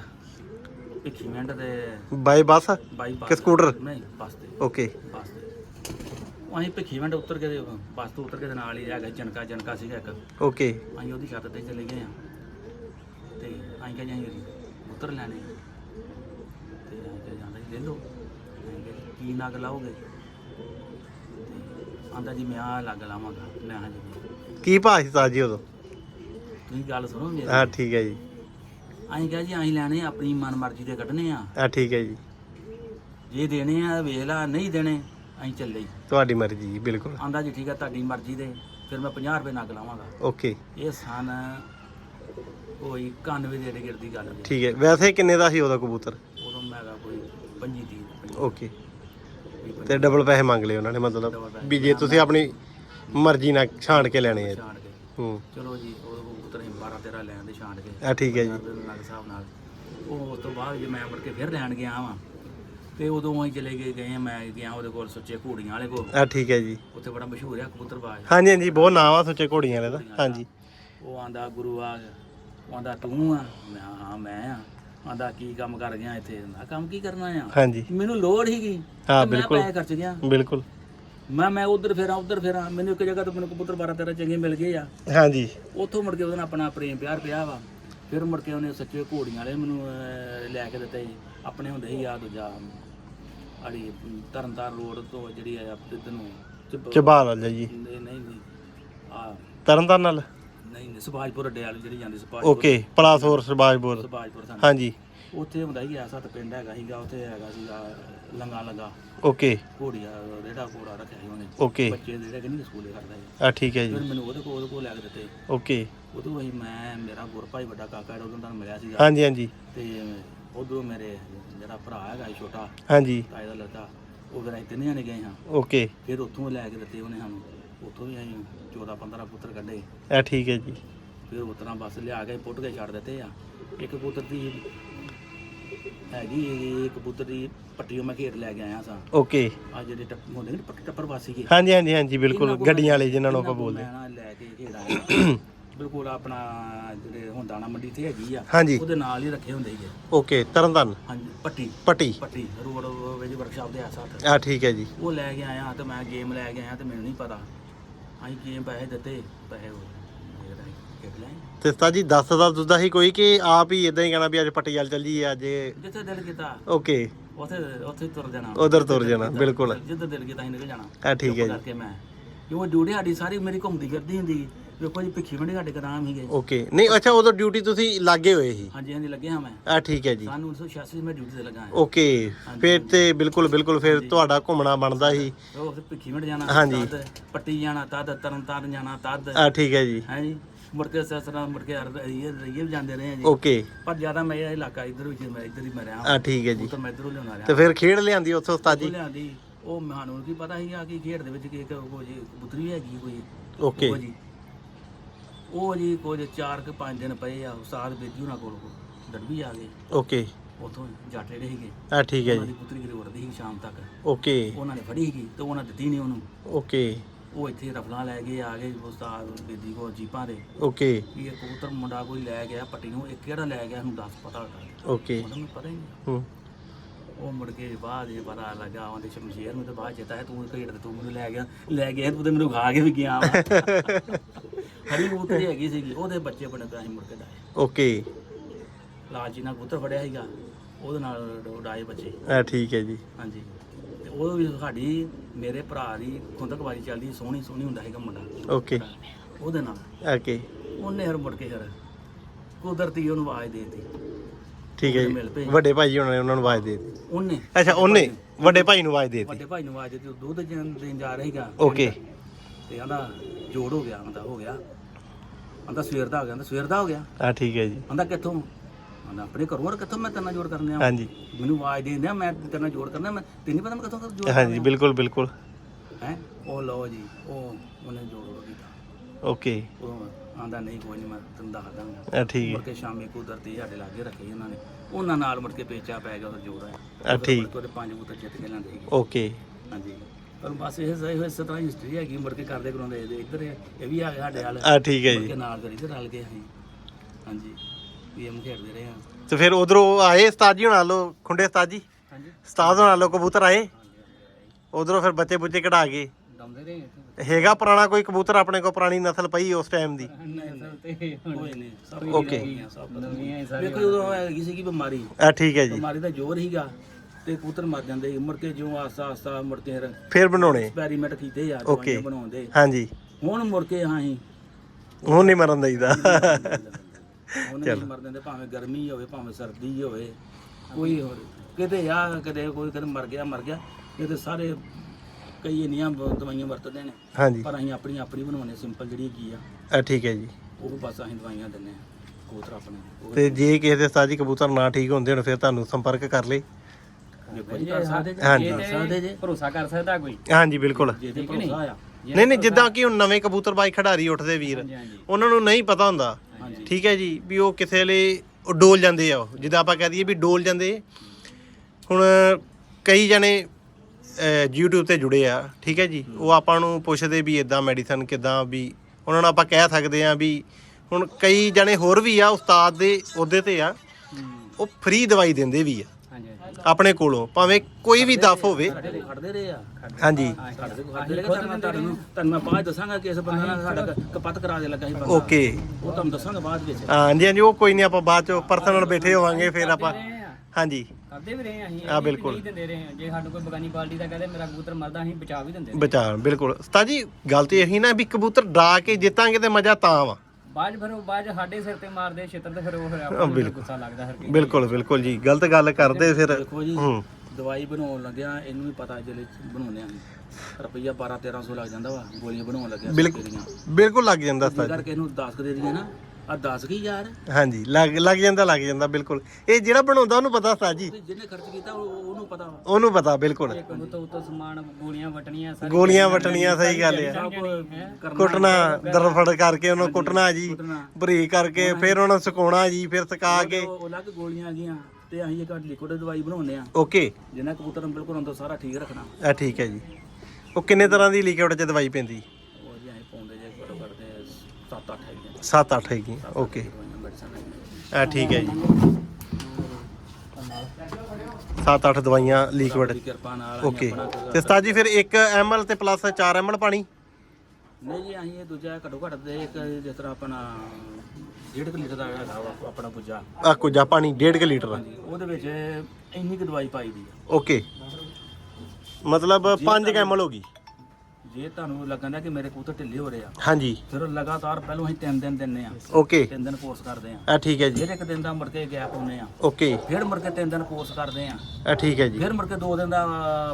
ਭਿੱਖੀ ਪਿੰਡ ਦੇ ਬਾਈ ਬੱਸ? ਬਾਈ ਬੱਸ ਕਿ ਸਕੂਟਰ? ਨਹੀਂ ਬੱਸ ਤੇ। ਓਕੇ। ਬੱਸ ਤੇ। ਉਹ ਅਸੀਂ ਭਿੱਖੀ ਪਿੰਡ ਉਤਰ ਕੇ ਤੇ ਬੱਸ ਤੋਂ ਉਤਰ ਕੇ ਤੇ ਨਾਲ ਹੀ ਹੈਗਾ ਜਨਕਾ ਜਨਕਾ ਸੀਗਾ ਇੱਕ। ਓਕੇ। ਅਸੀਂ ਉਹਦੀ ਛੱਤ ਤੇ ਚਲੇ ਗਏ ਆ। ਤੇ ਅਸੀਂ ਕਿਹਾ ਜੀ ਅਸੀਂ ਉਤਰ ਲੈਣੇ। ਤੇ ਅਸੀਂ ਜੀ ਲੈ ਲਓ। ਜੀ, ਕੀ ਨਗ ਲਾਓਗੇ? ਆਂਦਾ ਜੀ ਮੈਂ ਆ ਲੱਗ ਲਾਵਾਂਗਾ। ਮੈਂ ਹਾਂ ਜੀ ਕੀ ਭਾਅ ਸੀ ਤਾਜੀ ਉਦੋਂ? ਤੁਸੀਂ ਗੱਲ ਸੁਣੋ ਮੇਰੀ। ਆ ਠੀਕ ਹੈ ਜੀ। ਅਸੀਂ ਕਿਹਾ ਜੀ ਅਸੀਂ ਲੈਣੇ ਆਪਣੀ ਮਨ ਮਰਜ਼ੀ ਦੇ ਕੱਢਣੇ ਆ। ਆ ਠੀਕ ਹੈ ਜੀ। ਜੇ ਦੇਣੇ ਆ ਵੇਖ ਲਾ ਨਹੀਂ ਦੇਣੇ ਅਸੀਂ ਚੱਲੇ। ਤੁਹਾਡੀ ਮਰਜ਼ੀ ਜੀ ਬਿਲਕੁਲ। ਆਂਦਾ ਜੀ ਠੀਕ ਆ ਤੁਹਾਡੀ ਮਰਜ਼ੀ ਦੇ। ਫਿਰ ਮੈਂ 50 ਰੁਪਏ ਨਗ ਲਾਵਾਂਗਾ। ਓਕੇ। ਇਹ ਸਨ ਕੋਈ 91 ਦੇ ਏੜੇ ਗਿਰਦੀ ਗੱਲ ਠੀਕ ਹੈ ਵੈਸੇ ਕਿੰਨੇ ਦਾ ਸੀ ਉਹਦਾ ਕਬੂਤਰ? ਉਦੋਂ ਮੈਂ ਹੈਗਾ ਕੋਈ 25 ਦੀ। ਓਕੇ। ਤੇ ਡਬਲ ਪੈਸੇ ਮੰਗ ਲਏ ਉਹਨਾਂ ਨੇ ਮਤਲਬ Double ਪੈਸੇ। ਵੀ ਜੇ ਤੁਸੀਂ ਆਪਣੀ ਮਰਜ਼ੀ ਨਾਲ ਛਾਂਟ ਕੇ ਲੈਣੇ ਆ। ਛਾਂਟ ਕੇ। ਹੂੰ। ਚਲੋ ਜੀ ਉਹ ਕਬੂਤਰ ਅਸੀਂ 12 13 ਲੈਣ ਦੇ ਛਾਂਟ ਕੇ। ਆ ਠੀਕ ਹੈ ਜੀ। ਨਗ ਹਿਸਾਬ ਨਾਲ। ਉਹ ਉਸ ਤੋਂ ਬਾਅਦ ਜੇ ਮੈਂ ਮੁੜ ਕੇ ਫਿਰ ਲੈਣ ਗਿਆ ਵਾਂ ਤੇ ਉਦੋਂ ਅਸੀਂ ਚਲੇ ਗਏ ਗਏ ਮੈਂ ਗਿਆ ਉਹਦੇ ਕੋਲ ਸੁੱਚੇ ਘੋੜੀਆਂ ਵਾਲੇ ਕੋਲ। ਆ ਠੀਕ ਹੈ ਜੀ। ਉੱਥੇ ਬੜਾ ਮਸ਼ਹੂਰ ਆ ਕਬੂਤਰਬਾਜ਼ ਹਾਂਜੀ ਹਾਂਜੀ ਬਹੁਤ ਨਾਮ ਆ ਸੋਚੇ ਘੋੜੀਆਂ ਵਾਲੇ ਦਾ। ਹਾਂਜੀ। ਉਹ ਆਂਦਾ ਗੁਰੂ ਆ ਉਹ ਆਂਦਾ ਤੂੰ ਆ? ਮੈਂ ਕਿਹਾ, ਹਾਂ ਮੈਂ ਆ। ਆਂਦਾ ਕੀ ਕੰਮ ਕਰ ਗਿਆ ਇੱਥੇ? ਮੈਂ ਕੰਮ ਕੀ ਕਰਨਾ ਆ? ਹਾਂਜੀ। ਮੈਨੂੰ ਲੋੜ ਹੀਗੀ ਹਾਂ, ਤੇ ਮੈਂ ਬਿਲਕੁਲ। ਪੈਸੇ ਖਰਚ ਗਿਆ। ਬਿਲਕੁਲ। ਮੈਂ ਮੈਂ ਉਧਰ ਫੇਰਾਂ ਉਧਰ ਫੇਰਾਂ। ਮੈਨੂੰ ਇੱਕ ਜਗ੍ਹਾ ਤੋਂ ਮੈਨੂੰ ਕਬੂਤਰ 12 13 ਚੰਗੇ ਮਿਲ ਗਏ ਆ। ਹਾਂਜੀ। ਉੱਥੋਂ ਮੁੜ ਕੇ ਉਹਦੇ ਨਾਲ ਆਪਣਾ ਪ੍ਰੇਮ ਪਿਆਰ ਪਿਆ ਵਾ। ਫਿਰ ਮੁੜ ਕੇ ਉਹਨੇ ਸੱਚੇ ਘੋੜੀਆਂ ਵਾਲੇ ਮੈਨੂੰ ਅਹ, ਲੈ ਕੇ ਦਿੱਤੇ। ਆਪਣੇ ਹੁੰਦੇ ਸੀ ਆ ਦੂਜਾ ਅੜੀ ਤਰਨਤਾਰ ਰੋਡ ਤੋਂ ਜਿਹੜੀ ਆ ਇੱਧਰ ਨੂੰ ਚਬ- ਚਬਾਲ ਵਾਲਾ ਜੀ। ਨਹੀਂ ਨਹੀਂ। ਨਹੀਂ ਆ। ਤਰਨਤਾਰਨ ਨਾਲ ਨਹੀਂ ਨਹੀਂ। ਸੁਭਾਜਪੁਰ ਅੱਡੇ ਵਾਲੀ ਜਿਹੜੀ ਜਾਂਦੀ ਸੁਭਾਜਪੁਰ। ਓਕੇ ਪਲਾਸੋਰ ਸਰਬਾਜਪੁਰ ਸੁਭਾਜਪੁਰ। ਸਾਨੂੰ। ਹਾਂਜੀ। ਉੱਥੇ ਹੁੰਦਾ ਸੀ ਐਸਾ ਤਾਂ ਪਿੰਡ ਹੈਗਾ ਸੀਗਾ ਉੱਥੇ ਹੈਗਾ ਸੀਗਾ ਲੰਗਾ ਲੰਗਾ। ਓਕੇ। ਘੋੜੀਆ ਜਿਹੜਾ ਘੋੜਾ ਰੱਖਿਆ ਸੀ ਉਹਨੇ। ਓਕੇ। ਬੱਚੇ ਜਿਹੜੇ ਕਿ ਨਹੀਂ ਸਕੂਲੇ ਕਰਦਾ ਸੀ। ਆ ਠੀਕ ਹੈ ਫਿਰ ਜੀ ਮੈਨੂੰ ਉਹਦੇ ਕੋਲ ਉਹਦੇ ਕੋਲ ਲੈ ਕੇ ਦਿੱਤੇ। ਓਕੇ। ਉਦੋਂ ਅਸੀਂ ਮੈਂ ਮੇਰਾ ਗੁਰਭਾਈ ਵੱਡਾ ਕਾਕਾ ਜਿਹੜਾ ਉਦੋਂ ਤੁਹਾਨੂੰ ਮਿਲਿਆ ਸੀਗਾ। ਹਾਂਜੀ ਹਾਂਜੀ। ਤੇ ਉਦੋਂ ਮੇਰੇ ਜਿਹੜਾ ਭਰਾ ਹੈਗਾ ਸੀ ਛੋਟਾ ਹਾਂਜੀ। ਤਾਏ ਦਾ ਲੜਕਾ ਉਹ ਫਿਰ ਅਸੀਂ ਤਿੰਨੇ ਜਾਣੇ ਗਏ ਹਾਂ। ਓਕੇ। ਫਿਰ ਉੱਥੋਂ ਲੈ ਕੇ ਦਿੱਤੇ ਉਹਨੇ ਸਾਨੂੰ। ਉੱਥੋਂ ਵੀ ਅਸੀਂ 14 15 ਪੁੱਤਰ ਕੱਢੇ। ਆ ਠੀਕ ਹੈ ਜੀ। ਫਿਰ ਉਸ ਤਰ੍ਹਾਂ ਬਸ ਲਿਆ ਕੇ ਪੁੱਟ ਕੇ ਛੱਡ ਦਿੱਤੇ ਆ। ਇੱਕ ਪੁੱਤਰ ਦੀ ਹੈਗੀ ਇਹ ਕਬੂਤਰ ਦੀ ਪੱਟੀਓ ਮੈਂ ਘੇਰ ਲੈ ਕੇ ਆਇਆ ਸਾਂ। ਓਕੇ। ਆ ਜਿਹੜੇ ਟੱਪ ਹੁੰਦੇ ਨੇ ਪੱਟ ਟੱਪਰ ਵਾਸੀ ਕੇ ਹਾਂਜੀ ਹਾਂਜੀ ਹਾਂਜੀ ਬਿਲਕੁਲ ਗੱਡੀਆਂ ਵਾਲੇ ਜਿਨ੍ਹਾਂ ਨੂੰ ਆਪਾਂ ਬੋਲਦੇ ਨਾ ਲੈ ਕੇ ਘੇਰ ਆਇਆ ਬਿਲਕੁਲ ਆਪਣਾ ਜਿਹੜੇ ਹੁਣ ਦਾਣਾ ਮੰਡੀ ਤੇ ਹੈਗੀ ਆ ਹਾਂਜੀ। ਉਹਦੇ ਨਾਲ ਹੀ ਰੱਖੇ ਹੁੰਦੇ ਹੀ ਓਕੇ ਤਰਨਤਨ ਹਾਂਜੀ ਪੱਟੀ। ਪੱਟੀ। ਪੱਟੀ ਰੋਡ ਵਿੱਚ ਵਰਕਸ਼ਾਪ ਦੇ ਆਸਾਤ ਆ ਠੀਕ ਹੈ ਜੀ। ਉਹ ਲੈ ਕੇ ਆਇਆ ਤੇ ਮੈਂ ਗੇਮ ਲੈ ਕੇ ਆਇਆ ਤੇ ਮੈਨੂੰ ਨਹੀਂ ਪਤਾ। ਅਸੀਂ ਗੇਮ ਪੈਸੇ ਦਿੱਤੇ? ਪੈਸੇ ਉਹ ਖੇਡ ਲੈ ਤੇ ਉਸਤਾਦ ਜੀ ਦੱਸਦਾ ਦੁੱਦਾ ਹੀ ਕੋਈ ਕਿ ਆਪ ਹੀ ਇਦਾਂ ਹੀ ਕਹਿਣਾ ਵੀ ਅੱਜ ਪੱਟੀਆਲ ਚੱਲੀਏ ਅੱਜ ਜਿੱਥੇ ਦਿਲ ਕੀਤਾ। ਓਕੇ। ਉੱਥੇ ਉੱਥੇ ਹੀ ਤੁਰ ਜਾਣਾ। ਉਧਰ ਤੁਰ ਜਾਣਾ ਬਿਲਕੁਲ। ਜਿੱਥੇ ਦਿਲ ਕੀਤਾ ਅਸੀਂ ਨਿਕਲ ਜਾਣਾ। ਆ ਠੀਕ ਹੈ ਜੀ। ਕਰਕੇ ਮੈਂ। ਕਿਉਂ ਡਿਊਟੀ ਸਾਡੀ ਸਾਰੀ ਮੇਰੀ ਘੁੰਮਦੀ ਫਿਰਦੀ ਹੁੰਦੀ। ਵੇਖੋ ਜੀ ਭਿੱਖੀ ਮੰਡੀ ਸਾਡੇ ਕਦਾਮ ਹੀਗੇ ਓਕੇ ਨਹੀਂ ਅੱਛਾ ਉਦੋਂ ਡਿਊਟੀ ਤੁਸੀਂ ਲੱਗੇ ਹੋਏ ਸੀ? ਹਾਂਜੀ ਹਾਂਜੀ ਲੱਗੇ ਹਾਂ ਮੈਂ। ਆ ਠੀਕ ਹੈ ਜੀ। ਸਾਲ 1986 ਮੈਂ ਡਿਊਟੀ ਤੇ ਲੱਗਾ ਹਾਂ। ਓਕੇ ਫਿਰ ਤੇ ਬਿਲਕੁਲ ਬਿਲਕੁਲ ਫਿਰ ਤੁਹਾਡਾ ਘੁੰਮਣਾ ਬਣਦਾ ਸੀ। ਉਹ ਫਿਰ ਭਿੱਖੀ ਮੰਡੀ ਜਾਣਾ ਹਾਂਜੀ। ਪੱਟੀ ਜਾਣਾ ਤਦ ਤਰਨ ਤਾਰਨ ਜਾਣਾ ਤਦ ਆ ਠੀਕ ਹੈ ਜੀ। ਹਾਂਜੀ ਮੁੜ ਕੇ ਸਸਰਾ ਮੁੜ ਕੇ ਰਹੀਏ ਵੀ ਜਾਂਦੇ ਰਹੇ ਹਾਂ ਜੀ। ਓਕੇ ਪਰ ਜ਼ਿਆਦਾ ਮੈਂ ਇਹ ਇਲਾਕਾ ਇੱਧਰ ਵਿੱਚ ਮੈਂ ਇੱਧਰ ਹੀ ਮੈਂ ਰਿਹਾ। ਆ ਠੀਕ ਹੈ ਜੀ। ਤਾਂ ਮੈਂ ਇੱਧਰੋਂ ਲਿਆਉਣਾ ਰਿਹਾ। ਤੇ ਫਿਰ ਖੇਡ ਲਿਆਂਦੀ ਉੱਥੋਂ ਉਸਤਾਦ ਲਿਆਂਦੀ। ਉਹ ਮੈਨੂੰ ਕੀ ਪਤਾ ਸੀਗਾ ਕਿ ਖੇਡ ਦੇ ਵਿੱਚ ਕੀ ਇੱਕ ਉਹ ਜੀ ਕਬੂਤਰੀ ਹੈਗੀ ਕੋਈ। ਓਕੇ ਜੀ। ਉਹ ਜੀ ਕੁਝ ਚਾਰ ਕੁ ਪੰਜ ਦਿਨ ਪਏ ਆ ਉਸਤਾਦ ਬੇਦੀ ਉਹਨਾਂ ਕੋਲ ਡਰਬੀ ਆ ਗਏ। ਓਕੇ। ਉਥੋਂ ਜੱਟ ਜਿਹੜੇ ਸੀਗੇ ਆ ਠੀਕ ਹੈ ਉਹਨਾਂ ਜੀ ਦੀ ਪੁੱਤਰੀ ਕਿਤੇ ਉੱਡਦੀ ਸੀ ਸ਼ਾਮ ਤੱਕ। ਓਕੇ। ਉਹਨਾਂ ਨੇ ਫੜੀ ਸੀਗੀ ਤੇ ਉਹਨਾਂ ਦਿੱਤੀ ਨਹੀਂ ਉਹਨੂੰ। ਓਕੇ। ਉਹ ਇੱਥੇ ਰਫਲਾਂ ਲੈ ਕੇ ਆ ਗਏ ਉਸਤਾਦ ਬੇਦੀ ਕੋਲ ਜੀਪਾਂ ਦੇ ਓਕੇ। ਵੀ ਇਹ ਕਬੂਤਰ ਮੁੰਡਾ ਕੋਈ ਲੈ ਗਿਆ ਪੱਟੀ ਨੂੰ ਇਹ ਕਿਹੜਾ ਲੈ ਗਿਆ ਨੂੰ ਦੱਸ ਪਤਾ ਲੱਗਾ ਓਕੇ। ਉਹਨਾਂ ਨੂੰ ਪਤਾ ਹੀ ਨਹੀਂ। ਹੂੰ। ਉਹ ਮੁੜ ਕੇ ਬਾਅਦ ਇਹ ਪਤਾ ਲੱਗਾ ਆਉਂਦੇ ਸ਼ਮਸ਼ੇਰ ਨੂੰ ਤੇ ਬਾਅਦ ਚੇਤਾ ਹੈ ਤੂੰ ਘੇੜ ਤੇ ਤੂੰ ਮੈਨੂੰ ਲੈ ਗਿਆ ਲੈ ਗਿਆ ਤੂੰ ਤੇ ਮੈਨੂੰ ਖਾ ਕੇ ਵੀ ਗਿਆ ਹਰੀ ਕਬੂਤਰੀ ਹੈਗੀ ਸੀਗੀ ਉਹਦੇ ਬੱਚੇ ਬਣੇ ਤਾਂ ਅਸੀਂ ਮੁੜ ਕੇ ਡਾਏ ਓਕੇ। ਲਾਲਚੀ ਨਾਲ ਕਬੂਤਰ ਫੜਿਆ ਸੀਗਾ ਉਹਦੇ ਨਾਲ ਉਡਾਏ ਬੱਚੇ। ਆ ਠੀਕ ਹੈ ਜੀ। ਹਾਂਜੀ। ਤੇ ਉਹ ਵੀ ਸਾਡੀ ਮੇਰੇ ਭਰਾ ਦੀ ਖੁੰਦਕਬਾਜੀ ਚੱਲਦੀ ਸੋਹਣੀ ਸੋਹਣੀ ਹੁੰਦਾ ਸੀਗਾ ਮੁੰਡਾ। ਓਕੇ। ਉਹਦੇ ਨਾਲ। ਓਕੇ। ਉਹਨੇ ਹਰ ਮੁੜ ਕੇ ਹਰ ਕੁਦਰਤੀ ਉਹਨੂੰ ਆਵਾਜ਼ ਦੇ ਦਿੱਤੀ। ਠੀਕ ਹੈ ਮਿਲ ਪਏ। ਜੀ ਵੱਡੇ ਭਾਈ ਉਹਨਾਂ ਨੇ ਉਹਨਾਂ ਨੂੰ ਆਵਾਜ਼ ਦੇ ਦਿੱਤੀ। ਉਹਨੇ। ਅੱਛਾ ਉਹਨੇ ਵੱਡੇ ਭਾਈ ਨੂੰ ਆਵਾਜ਼ ਦੇ ਦਿੱਤੀ। ਵੱਡੇ ਭਾਈ ਨੂੰ ਆਵਾਜ਼ ਦੇ ਦਿੱਤੀ ਉਹ ਦੁੱਧ ਦੇਣ ਦੇਣ ਜਾ ਰਿਹਾ ਸੀਗਾ। ਓਕੇ ਤੇ ਆਂਦਾ ਜੋੜ ਹੋ ਗਿਆ ਆਂਦਾ ਹੋ ਗਿਆ। ਆਂਦਾ ਸਵੇਰ ਦਾ ਹੋ ਗਿਆ ਆਂਦਾ ਸਵੇਰ ਦਾ ਹੋ ਗਿਆ। ਆ ਠੀਕ ਹੈ ਜੀ। ਆਂਦਾ ਕਿੱਥੋਂ? ਆਂਦਾ ਆਪਣੇ ਘਰੋਂ ਔਰ ਕਿੱਥੋਂ ਮੈਂ ਤੇਰੇ ਨਾਲ ਜੋੜ ਕਰਨੇ ਆ? ਹਾਂਜੀ। ਮੈਨੂੰ ਆਵਾਜ਼ ਦੇ ਦਿੰਦਾ ਮੈਂ ਤੇਰੇ ਨਾਲ ਜੋੜ ਕਰਨਾ ਮੈਂ ਤੈਨੂੰ ਪਤਾ ਮੈਂ ਕਿੱਥੋਂ ਜੋੜ ਹਾਂਜੀ ਬਿਲਕੁਲ ਬਿਲਕੁਲ। ਹੈ? ਉਹ ਲਓ ਜੀ ਉਹ ਉਹਨੇ ਜੋੜ ਕੀਤਾ। ਓਕੇ ਉਹ ਆਂਦਾ ਨਹੀਂ ਕੋਈ ਨਹੀਂ ਮੈਂ ਤੈਨੂੰ ਦੱਸ ਦਾਂਗਾ। ਆ ਠੀਕ। ਮੁੜ ਕੇ ਸ਼ਾਮੀ ਕੁਦਰਤੀ ਸਾਡੇ ਲਾਗੇ ਰੱਖੇ ਉਹਨਾਂ ਨੇ। ਉਹਨਾਂ ਨਾਲ ਮੁੜ ਕੇ ਪੇਚਾ ਪੈ ਗਿਆ ਉਹ ਜੋੜ। ਆਇਆ ਆ ਠੀਕ। ਉਹਦੇ ਪੰਜ ਪੁੱਤਰ ਜਿੱਤ ਕੇ ਲੈਂਦੇ ਸੀਗੇ। ਓਕੇ। ਹਾਂਜੀ। ਪਰ ਬਸ ਇਹ ਸਹੀ ਇਸ ਤਰ੍ਹਾਂ ਹਿਸਟਰੀ ਹੈਗੀ ਮੁੜ ਕੇ ਕਰਦੇ ਕਰਾਉਂਦੇ ਇਹਦੇ ਇੱਧਰ ਇਹ ਇਹ ਵੀ ਆ ਗਏ ਸਾਡੇ ਹਾਲ ਆ ਠੀਕ ਹੈ ਮੁੜ ਜੀ। ਕੇ ਨਾਲ ਕਰੀ ਤੇ ਰਲ ਗਏ ਅਸੀਂ। ਹਾਂਜੀ। ਪੀਐਮ ਖੇਡਦੇ ਰਹੇ ਹਾਂ। ਤੇ ਫਿਰ ਉਧਰੋਂ ਆਏ ਉਸਤਾਦ ਜੀ ਹੁਣਾਂ ਲੋ ਖੁੰਡੇ ਉਸਤਾਦ ਜੀ? ਹਾਂਜੀ। ਉਸਤਾਦ ਹੁਣਾਂ ਲੋ ਕਬੂਤਰ ਆਏ? ਉਧਰੋਂ ਫਿਰ ਬੱਚੇ ਬੁੱਚੇ ਕਢਾ ਗਏ? ਦਮਦੇ ਰਹੇ ਹੈਗਾ ਪੁਰਾਣਾ ਕੋਈ ਕਬੂਤਰ ਆਪਣੇ ਕੋਲ ਪੁਰਾਣੀ ਨਸਲ ਪਈ ਉਸ ਟਾਈਮ ਦੀ? ਨਹੀਂ ਸਭ ਓਕੇ। ਵੇਖੋ ਉਦੋਂ ਹੈਗੀ ਸੀਗੀ ਬਿਮਾਰੀ। ਆ ਠੀਕ ਹੈ ਜੀ। ਬਿਮਾਰੀ ਦਾ ਜ਼ੋਰ ਹੀਗਾ ਤੇ ਕਬੂਤਰ ਮਰ ਜਾਂਦੇ ਸੀ। ਮੁੜ ਕੇ ਜਿਉਂ ਆਸਤਾ ਆਸਤਾ ਮੁੜ ਕੇ ਫਿਰ ਫਿਰ ਬਣਾਉਣੇ। ਐਕਸਪੈਰੀਮੈਂਟ ਕੀਤੇ ਯਾਰ। ਦਵਾਈਆਂ ਬਣਾਉਂਦੇ। ਹਾਂਜੀ। ਹੁਣ ਮੁੜ ਕੇ ਹਾਂ ਹੀ ਹੁਣ ਨਹੀਂ ਮਰਨ ਦਈਦਾ। ਹੁਣ ਨਹੀਂ ਮਰ ਦਿੰਦੇ ਭਾਵੇਂ ਗਰਮੀ ਹੋਵੇ ਭਾਵੇਂ ਸਰਦੀ ਹੋਵੇ ਕੋਈ ਹੋਰ। ਕਿਤੇ ਆ ਕਿਤੇ ਕੋਈ ਕਿਤੇ ਮਰ ਗਿਆ ਮਰ ਗਿਆ। ਇਹ ਤੇ ਸਾਰੇ ਕਈ ਇੰਨੀਆਂ ਬ- ਦਵਾਈਆਂ ਵਰਤਦੇ ਨੇ ਹਾਂਜੀ। ਪਰ ਅਸੀਂ ਆਪਣੀ ਆਪਣੀ ਬਣਾਉਣੇ ਸਿੰਪਲ ਜਿਹੜੀ ਹੈਗੀ ਆ। ਆ ਠੀਕ ਹੈ ਜੀ। ਉਹ ਬਸ ਅਸੀਂ ਦਵਾਈਆਂ ਦਿੰਨੇ ਆ ਕਬੂਤਰ ਆਪਣੇ। ਉਹ ਤੇ ਜੇ ਕਿਸੇ ਦੇ ਉਸਤਾਦ ਜੀ ਕਬੂਤਰ ਨਾ ਠੀਕ ਹੁੰਦੇ ਹੁਣ ਫਿਰ ਤੁਹਾਨੂੰ ਸੰਪਰਕ ਕਰ ਲਈ। ਦੇਖੋ ਜੀ ਕਰ ਸਕਦੇ ਜੇ ਹਾਂਜੀ। ਕਰ ਸਕਦੇ ਜੇ ਭਰੋਸਾ ਕਰ ਸਕਦਾ ਕੋਈ। ਹਾਂਜੀ ਬਿਲਕੁਲ। ਜੇ ਤੇ ਭਰੋਸਾ ਆ। ਨਹੀਂ ਨਹੀਂ ਜਿੱਦਾਂ ਕਿ ਹੁਣ ਨਵੇਂ ਕਬੂਤਰਬਾਜ਼ ਖਿਡਾਰੀ ਉੱਠਦੇ ਵੀਰ ਉਹਨਾਂ ਨੂੰ ਨਹੀਂ ਪਤਾ ਹੁੰਦਾ। ਹਾਂਜੀ। ਠੀਕ ਹੈ ਜੀ ਵੀ ਉਹ ਕਿਸੇ ਵੇਲੇ ਉਹ ਡੋਲ ਜਾਂਦੇ ਆ ਉਹ। ਜਿੱਦਾਂ ਆਪਾਂ ਕਹਿ ਦਈਏ ਵੀ ਡੋਲ ਜਾਂਦੇ। ਹੁਣ ਕਈ ਜਣੇ ਅਹ, YouTube ਤੇ ਜੁੜੇ ਆ ਠੀਕ ਹੈ ਜੀ? ਉਹ ਆਪਾਂ ਨੂੰ ਪੁੱਛਦੇ ਵੀ ਇਦਾਂ ਮੈਡੀਸਨ ਕਿਦਾਂ ਵੀ ਉਹਨਾਂ ਨੂੰ ਆਪਾਂ ਕਹਿ ਸਕਦੇ ਆ ਵੀ ਹੁਣ ਕਈ ਜਣੇ ਹੋਰ ਵੀ ਆ ਉਸਤਾਦ ਦੇ ਉਹਦੇ ਤੇ ਆ ਉਹ ਫ੍ਰੀ ਦਵਾਈ ਦਿੰਦੇ ਵੀ ਆ ਆਪਣੇ ਕੋਲੋਂ ਭਾਵੇਂ ਕੋਈ ਵੀ ਦਫ ਹੋਵੇ। ਸਾਡੇ ਕੋਲ ਖੜਦੇ ਰਹੇ ਆ। ਹਾਂਜੀ। ਸਾਡੇ ਕੋਲ ਖੜਦੇ ਰਹੇ ਤੁਹਾਨੂੰ ਤੁਹਾਨੂੰ ਤੁਹਾਨੂੰ ਮੈਂ ਬਾਅਦ 'ਚ ਦੱਸਾਂਗਾ ਕਿ ਇਸ ਬੰਦੇ ਨਾਲ ਸਾਡਾ ਕ- ਕਪੱਤ ਕਰਾ ਦੇ ਲੱਗਾ ਸੀ ਬੰਦਾ। ਓਕੇ। ਉਹ ਤੁਹਾਨੂੰ ਦੱਸਾਂਗਾ ਬਾਅਦ ਵਿੱਚ। ਹਾਂਜੀ ਹਾਂਜੀ ਉਹ ਕੋਈ ਨਹੀਂ ਆਪਾਂ ਬਾਅਦ ਚ ਪਰਸਨਲ ਬੈਠੇ ਹੋਵਾਂਗੇ ਫਿਰ ਆਪਾਂ ਹਾਂਜੀ। ਕਰਦੇ ਵੀ ਰਹੇ ਆ ਅਸੀਂ ਆ, ਬਿਲਕੁਲ। ਨਹੀਂ ਦਿੰਦੇ ਰਹੇ ਆ। ਜੇ ਸਾਡੇ ਕੋਈ ਬਗਾਨੀ ਪਾਰਟੀ ਦਾ ਕਹਦੇ ਮੇਰਾ ਕਬੂਤਰ ਮਰਦਾ ਅਸੀਂ ਬਚਾ ਵੀ ਦਿੰਦੇ ਬਚਾਣ ਬਿਲਕੁਲ। ਉਸਤਾਦ ਜੀ ਗੱਲ ਤੇ ਇਹੀ ਨਾ ਵੀ ਕਬੂਤਰ ਡਾ ਕੇ ਜਿੱਤਾਂਗੇ ਤੇ ਮਜ਼ਾ ਤਾਂ ਵਾ। ਬਾਅਦ 'ਚ ਫਿਰ ਉਹ ਬਾਅਦ 'ਚ ਸਾਡੇ ਸਿਰ ਤੇ ਮਾਰਦੇ ਛਿੱਤਰ ਤੇ ਫਿਰ ਉਹ ਫਿਰ ਆਪਾਂ ਨੂੰ ਗੁੱਸਾ ਲੱਗਦਾ ਹਰ ਕੋਈ ਬਿਲਕੁਲ ਬਿਲਕੁਲ ਜੀ। ਗਲਤ ਗੱਲ ਕਰਦੇ ਫਿਰ। ਦੇਖੋ ਜੀ ਹੂੰ। ਦਵਾਈ ਬਣਾਉਣ ਲੱਗਿਆ ਇਹਨੂੰ ਵੀ ਪਤਾ ਜਿਹੜੇ ਬਣਾਉਂਦੇ ਆਂ। ਰੁਪਈਆ 12 1300 ਲੱਗ ਜਾਂਦਾ ਵਾ ਗੋਲੀਆਂ ਬਣਾਉਣ ਲੱਗਿਆ ਬਿਲਕੁਲ। ਬਿਲਕੁਲ ਲੱਗ ਜਾਂਦਾ ਕਰਕੇ ਇਹਨੂੰ 10 ਦੇ ਦਈਏ ਨਾ। ਆ 10 ਹਾਂਜੀ ਲੱਗ ਲੱਗ ਜਾਂਦਾ ਲੱਗ ਜਾਂਦਾ ਬਿਲਕੁਲ। ਇਹ ਜਿਹੜਾ ਬਣਾਉਂਦਾ ਉਹਨੂੰ ਪਤਾ ਸਾ ਜਿਹਨੇ ਖਰਚ ਕੀਤਾ ਉਹਨੂੰ ਪਤਾ ਉਹਨੂੰ ਪਤਾ ਬਿਲਕੁਲ। ਇੱਕ ਉਤੋਂ ਉਤੋਂ ਸਮਾਨ ਗੋਲੀਆਂ ਵਟਣੀਆਂ ਸਾਰੀਆਂ ਗੋਲੀਆਂ ਵਟਣੀਆਂ ਸਹੀ ਗੱਲ ਆ। ਕੁੱਟਣਾ ਦਰਫੜ ਕਰਕੇ ਉਹਨੂੰ ਕੁੱਟਣਾ ਜੀ ਕੁੱਟਣਾ। ਕਰਕੇ ਫਿਰ ਉਹਨੂੰ ਸੁਕਾਉਣਾ ਜੀ ਫਿਰ ਸੁਕਾ ਕੇ। ਅਲੱਗ ਗੋਲੀਆਂ ਆ ਤੇ ਅਸੀਂ ਇੱਕ ਲਿਕੁਇਡ ਦਵਾਈ ਬਣਾਉਂਦੇ ਆ ਓਕੇ। ਜਿਹਨਾਂ ਕਬੂਤਰ ਨੂੰ ਬਿਲਕੁਲ ਅੰਦਰ ਸਾਰਾ ਠੀਕ ਰੱਖਣਾ। ਆ ਠੀਕ ਹੈ ਜੀ। ਉਹ ਕਿੰਨੇ ਤਰ੍ਹਾਂ ਦੀ ਲਿਕਵਿਡ ਚ ਦਵਾਈ ਪੈਂਦੀ? ਉਹ ਜੀ ਅਸੀਂ ਪਾਉਂਦੇ ਜੇ ਘੱਟੋ ਘੱਟ 7-8 7 8 ਹੈਗੀ ਓਕੇ। ਆ ਠੀਕ ਹੈ ਜੀ। 7 8 ਦਵਾਈਆਂ ਲਿਕਵਿਡ ਓਕੇ। ਤੇ ਸਤਾ ਜੀ ਫਿਰ 1 ਐਮਐਲ ਤੇ ਪਲੱਸ 4 ਐਮਐਲ ਪਾਣੀ? ਨਹੀਂ ਜੀ ਅਸੀਂ ਇਹ ਦੂਜਾ ਘੱਟੋ ਘੱਟ ਦੇ ਇੱਕ ਜਿਸ ਤਰ੍ਹਾਂ ਆਪਣਾ 1.5 ਲੀਟਰ ਦਾ ਆਪਣਾ ਪੁੱਜਾ। ਆ ਕੁਝਾ ਪਾਣੀ 1.5 ਲੀਟਰ। ਉਹਦੇ ਵਿੱਚ ਇੰਨੀ ਕੁ ਦਵਾਈ ਪਾਈ ਦੀ ਓਕੇ। ਮਤਲਬ 5 ਐਮਐਲ ਹੋ ਗਈ। ਜੇ ਤੁਹਾਨੂੰ ਲੱਗਦਾ ਕਿ ਮੇਰੇ ਕਬੂਤਰ ਢਿੱਲੇ ਹੋ ਰਹੇ ਆ ਹਾਂਜੀ। ਫਿਰ ਲਗਾਤਾਰ ਪਹਿਲਾਂ ਅਸੀਂ ਤਿੰਨ ਦਿਨ ਦਿੰਨੇ ਆ। ਓਕੇ। ਤਿੰਨ ਦਿਨ ਕੋਰਸ ਕਰਦੇ ਆ। ਆ ਠੀਕ ਹੈ ਜੀ। ਫਿਰ ਇੱਕ ਦਿਨ ਦਾ ਮੁੜ ਕੇ ਗੈਪ ਹੁੰਨੇ ਆ। ਓਕੇ। ਫਿਰ ਮੁੜ ਕੇ ਤਿੰਨ ਦਿਨ ਕੋਰਸ ਕਰਦੇ ਆ। ਆ ਠੀਕ ਹੈ ਜੀ। ਫਿਰ ਮੁੜ ਕੇ ਦੋ ਦਿਨ ਦਾ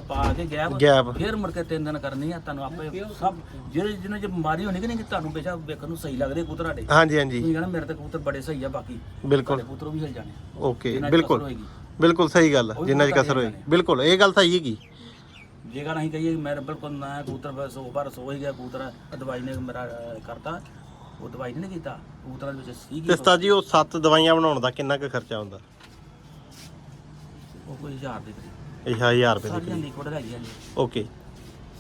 ਪਾ ਕੇ ਗੈਪ ਗੈਪ ਫਿਰ ਮੁੜ ਕੇ ਤਿੰਨ ਦਿਨ ਕਰਨੀ ਆ। ਤੁਹਾਨੂੰ ਆਪੇ ਸਭ ਜਿਹੜੇ ਜਿਹਨਾਂ ਚ ਬਿਮਾਰੀ ਹੋਣੀ ਕਿ ਨਹੀਂ ਕਿ ਤੁਹਾਨੂੰ ਬੇਸ਼ੱਕ ਵੇਖਣ ਨੂੰ ਸਹੀ ਲੱਗਦੇ ਕਬੂਤਰ ਸਾਡੇ। ਹਾਂਜੀ ਹਾਂਜੀ। ਤੁਸੀਂ ਕਹਿੰਦਾ ਮੇਰੇ ਤੇ ਕਬੂਤਰ ਬੜੇ ਸਹੀ ਆ ਬਾਕੀ ਬਿਲਕੁਲ। ਕਬੂਤਰ ਵੀ ਹਿਲ ਜਾਣੇ ਓਕੇ ਬਿਲਕੁਲ। ਹੋਏਗੀ। ਬਿਲਕੁਲ ਸਹੀ ਗੱਲ ਜਿੰਨਾ ਚ ਕਸਰ ਹੋਈ ਬਿਲਕੁਲ ਇਹ ਗੱਲ ਸਹੀ ਹੈਗੀ। ਜੇਕਰ ਅਸੀਂ ਕਹੀਏ ਮੇਰੇ ਬਿਲਕੁਲ ਨਾ ਕਬੂਤਰ ਬਸ ਉਹ ਬਾਰ ਸੋ ਹੀ ਗਿਆ ਕਬੂਤਰ ਦਵਾਈ ਨੇ ਮੇਰਾ ਕਰਤਾ। ਉਹ ਦਵਾਈ ਨੇ ਨਹੀਂ ਕੀਤਾ ਕਬੂਤਰਾਂ ਦੇ ਵਿੱਚ ਸੀਗੀ ਤੇ ਉਸਤਾਦ ਜੀ ਉਹ 7 ਦਵਾਈਆਂ ਬਣਾਉਣ ਦਾ ਕਿੰਨਾ ਕੁ ਖਰਚਾ ਹੁੰਦਾ? ਉਹ ਕੋਈ ਹਜ਼ਾਰ ਦੇ ਕਰੀਬ ਇਹ 1000 ਰੁਪਏ ਦੀ ਸਾਰੀਆਂ ਲਿਕਵਿਡ ਹੈਗੀਆਂ ਜੀ। ਓਕੇ।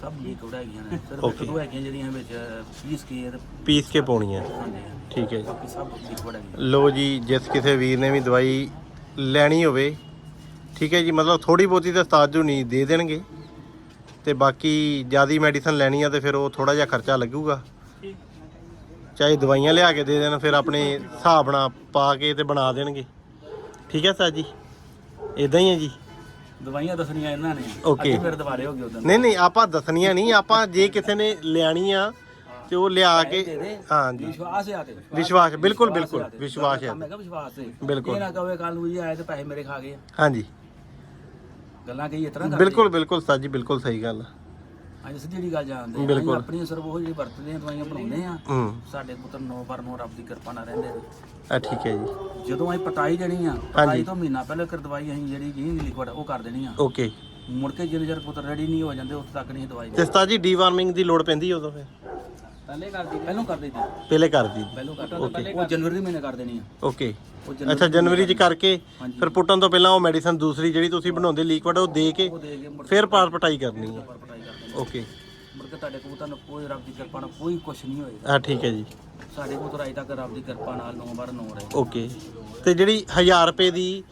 ਸਭ ਲਿਕਵਿਡ ਹੈਗੀਆਂ ਨੇ। ਸਿਰਫ ਇੱਕ. ਦੋ ਹੈਗੀਆਂ ਜਿਹੜੀਆਂ ਵਿੱਚ ਪੀਸ ਕੇ ਪੀਸ ਕੇ ਪਾਉਣੀ ਹੈ ਹਾਂਜੀ ਠੀਕ ਹੈ ਜੀ। ਬਾਕੀ ਸਭ ਲਿਕਵਿਡ ਹੈਗੀਆਂ। ਲੋ ਜੀ ਜਿਸ ਕਿਸੇ ਵੀਰ ਨੇ ਵੀ ਦਵਾਈ ਲੈਣੀ ਹੋਵੇ ਠੀਕ ਹੈ ਜੀ ਮਤਲਬ ਥੋੜੀ ਬਹੁਤੀ ਤਾਂ ਉਸਤਾਦ ਜੀ ਨਹੀਂ ਦੇ ਦੇਣਗੇ। ਤੇ ਬਾਕੀ ਜਿਆਦੀ ਮੈਡੀਸਨ ਲੈਣੀ ਆ ਤੇ ਫਿਰ ਉਹ ਥੋੜਾ ਜਿਹਾ ਖਰਚਾ ਲੱਗੂਗਾ। ਚਾਹੇ ਦਵਾਈਆਂ ਲਿਆ ਕੇ ਦੇ ਦੇਣ ਫਿਰ ਆਪਣੇ ਹਿਸਾਬ ਨਾਲ ਪਾ ਕੇ ਤੇ ਬਣਾ ਦੇਣਗੇ। ਠੀਕ ਹੈ ਉਸਤਾਦ ਜੀ? ਇਦਾਂ ਹੀ ਹੈ ਜੀ? ਦਵਾਈਆਂ ਦੱਸਣੀਆਂ ਇਹਨਾਂ ਨੇ। ਫਿਰ ਦੁਬਾਰੇ ਹੋ ਗਏ ਉਦੋਂ ਨਹੀਂ ਨਹੀਂ ਆਪਾਂ ਦੱਸਣੀਆਂ ਨਹੀਂ ਆਪਾਂ ਜੇ ਕਿਸੇ ਨੇ ਲਿਆਣੀ ਆ ਤੇ ਉਹ ਲਿਆ ਕੇ ਹਾਂ ਜੀ। ਵਿਸ਼ਵਾਸ ਹੈ ਤੇ। ਵਿਸ਼ਵਾਸ ਬਿਲਕੁਲ ਬਿਲਕੁਲ। ਵਿਸ਼ਵਾਸ ਹੈ ਮੈਂ ਕਿਹਾ ਵਿਸ਼ਵਾਸ ਤੇ। ਬਿਲਕੁਲ। ਇਹ ਨਾ ਕਹੇ ਕੱਲ ਨੂੰ ਜੀ ਆਏ ਤੇ ਪੈਸੇ ਮੇਰੇ ਖਾ ਗਏ। ਹਾਂਜੀ ਗੱਲਾਂ ਕਹੀ ਇਸ ਤਰ੍ਹਾਂ ਕਰਦੇ ਬਿਲਕੁਲ ਬਿਲਕੁਲ ਉਸਤਾਦ ਜੀ ਬਿਲਕੁਲ ਸਹੀ ਗੱਲ। ਆ। ਅੱਜ ਸਿੱਧੀ ਜਿਹੜੀ ਗੱਲ ਜਾਣਦੇ ਆ ਬਿਲਕੁਲ। ਅਸੀਂ ਸਿਰਫ ਉਹ ਜਿਹੜੀ ਵਰਤਦੇ ਆ ਦਵਾਈਆਂ ਬਣਾਉਂਦੇ ਆ ਹੂੰ। ਸਾਡੇ ਪੁੱਤਰ ਨੌ ਪਰ ਨੂੰ ਰੱਬ ਦੀ ਕਿਰਪਾ ਨਾਲ ਰਹਿੰਦੇ ਨੇ। ਆ ਠੀਕ ਹੈ ਜੀ। ਜਦੋਂ ਅਸੀਂ ਪਟਾਈ ਦੇਣੀ ਆ ਪਟਾਈ ਤੋਂ ਮਹੀਨਾ ਪਹਿਲਾਂ ਕਰ ਦਵਾਈ ਅਸੀਂ ਜਿਹੜੀ ਜੀ ਲਿਕਵਿਡ ਉਹ ਕਰ ਦੇਣੀ ਆ। ਓਕੇ। ਮੁੜ ਕੇ ਜਿੰਨੇ ਚਿਰ ਪੁੱਤਰ ਰੈਡੀ ਨਹੀਂ ਹੋ ਜਾਂਦੇ ਉਸ ਤੱਕ ਨਹੀਂ ਦਵਾਈ ਤੇ ਉਸਤਾਦ ਜੀ ਡੀਵਾਰਮਿੰਗ ਦੀ ਲੋੜ ਪੈਂਦੀ ਉਦੋਂ ਫਿਰ? ਪਹਿਲੇ ਕਰਦੀ ਪਹਿਲਾਂ ਕਰ ਦਿੱਤੀ। ਪਹਿਲੇ ਕਰ ਦੀ ਪਹਿਲਾਂ ਕਰ ਉਹ ਜਨਵਰੀ ਦੇ ਮਹੀਨੇ ਕਰ ਦੇਣੀ ਆ। ਓਕੇ ਅੱਛਾ ਜਨਵਰੀ ਚ ਕਰਕੇ। ਫਿਰ ਪੁੱਟਣ ਤੋਂ ਪਹਿਲਾਂ ਉਹ ਮੈਡੀਸਨ ਦੂਸਰੀ ਜਿਹੜੀ ਤੁਸੀਂ ਬਣਾਉਂਦੇ ਲਿਕਵਿਡ ਉਹ ਦੇ ਕੇ ਫਿਰ ਪਾਰ ਪਟਾਈ ਕਰਨੀ ਹੈ ਓਕੇ ਮੁੜ ਕੇ ਤੁਹਾਡੇ ਕਬੂਤਰ ਨੂੰ ਕੋਈ ਰੱਬ ਦੀ ਕਿਰਪਾ ਨਾਲ ਕੋਈ ਕੁਛ ਨਹੀਂ ਹੋਏਗਾ। ਆ ਠੀਕ ਹੈ ਜੀ। ਸਾਡੇ ਕਬੂਤਰ ਅਜੇ ਤੱਕ ਰੱਬ ਦੀ ਕਿਰਪਾ ਨਾਲ ਨੌ ਬਾਰ ਨੌ ਰਹੇ। ਓਕੇ ਤੇ ਜਿਹੜੀ 1000 ਰੁਪਏ ਦੀ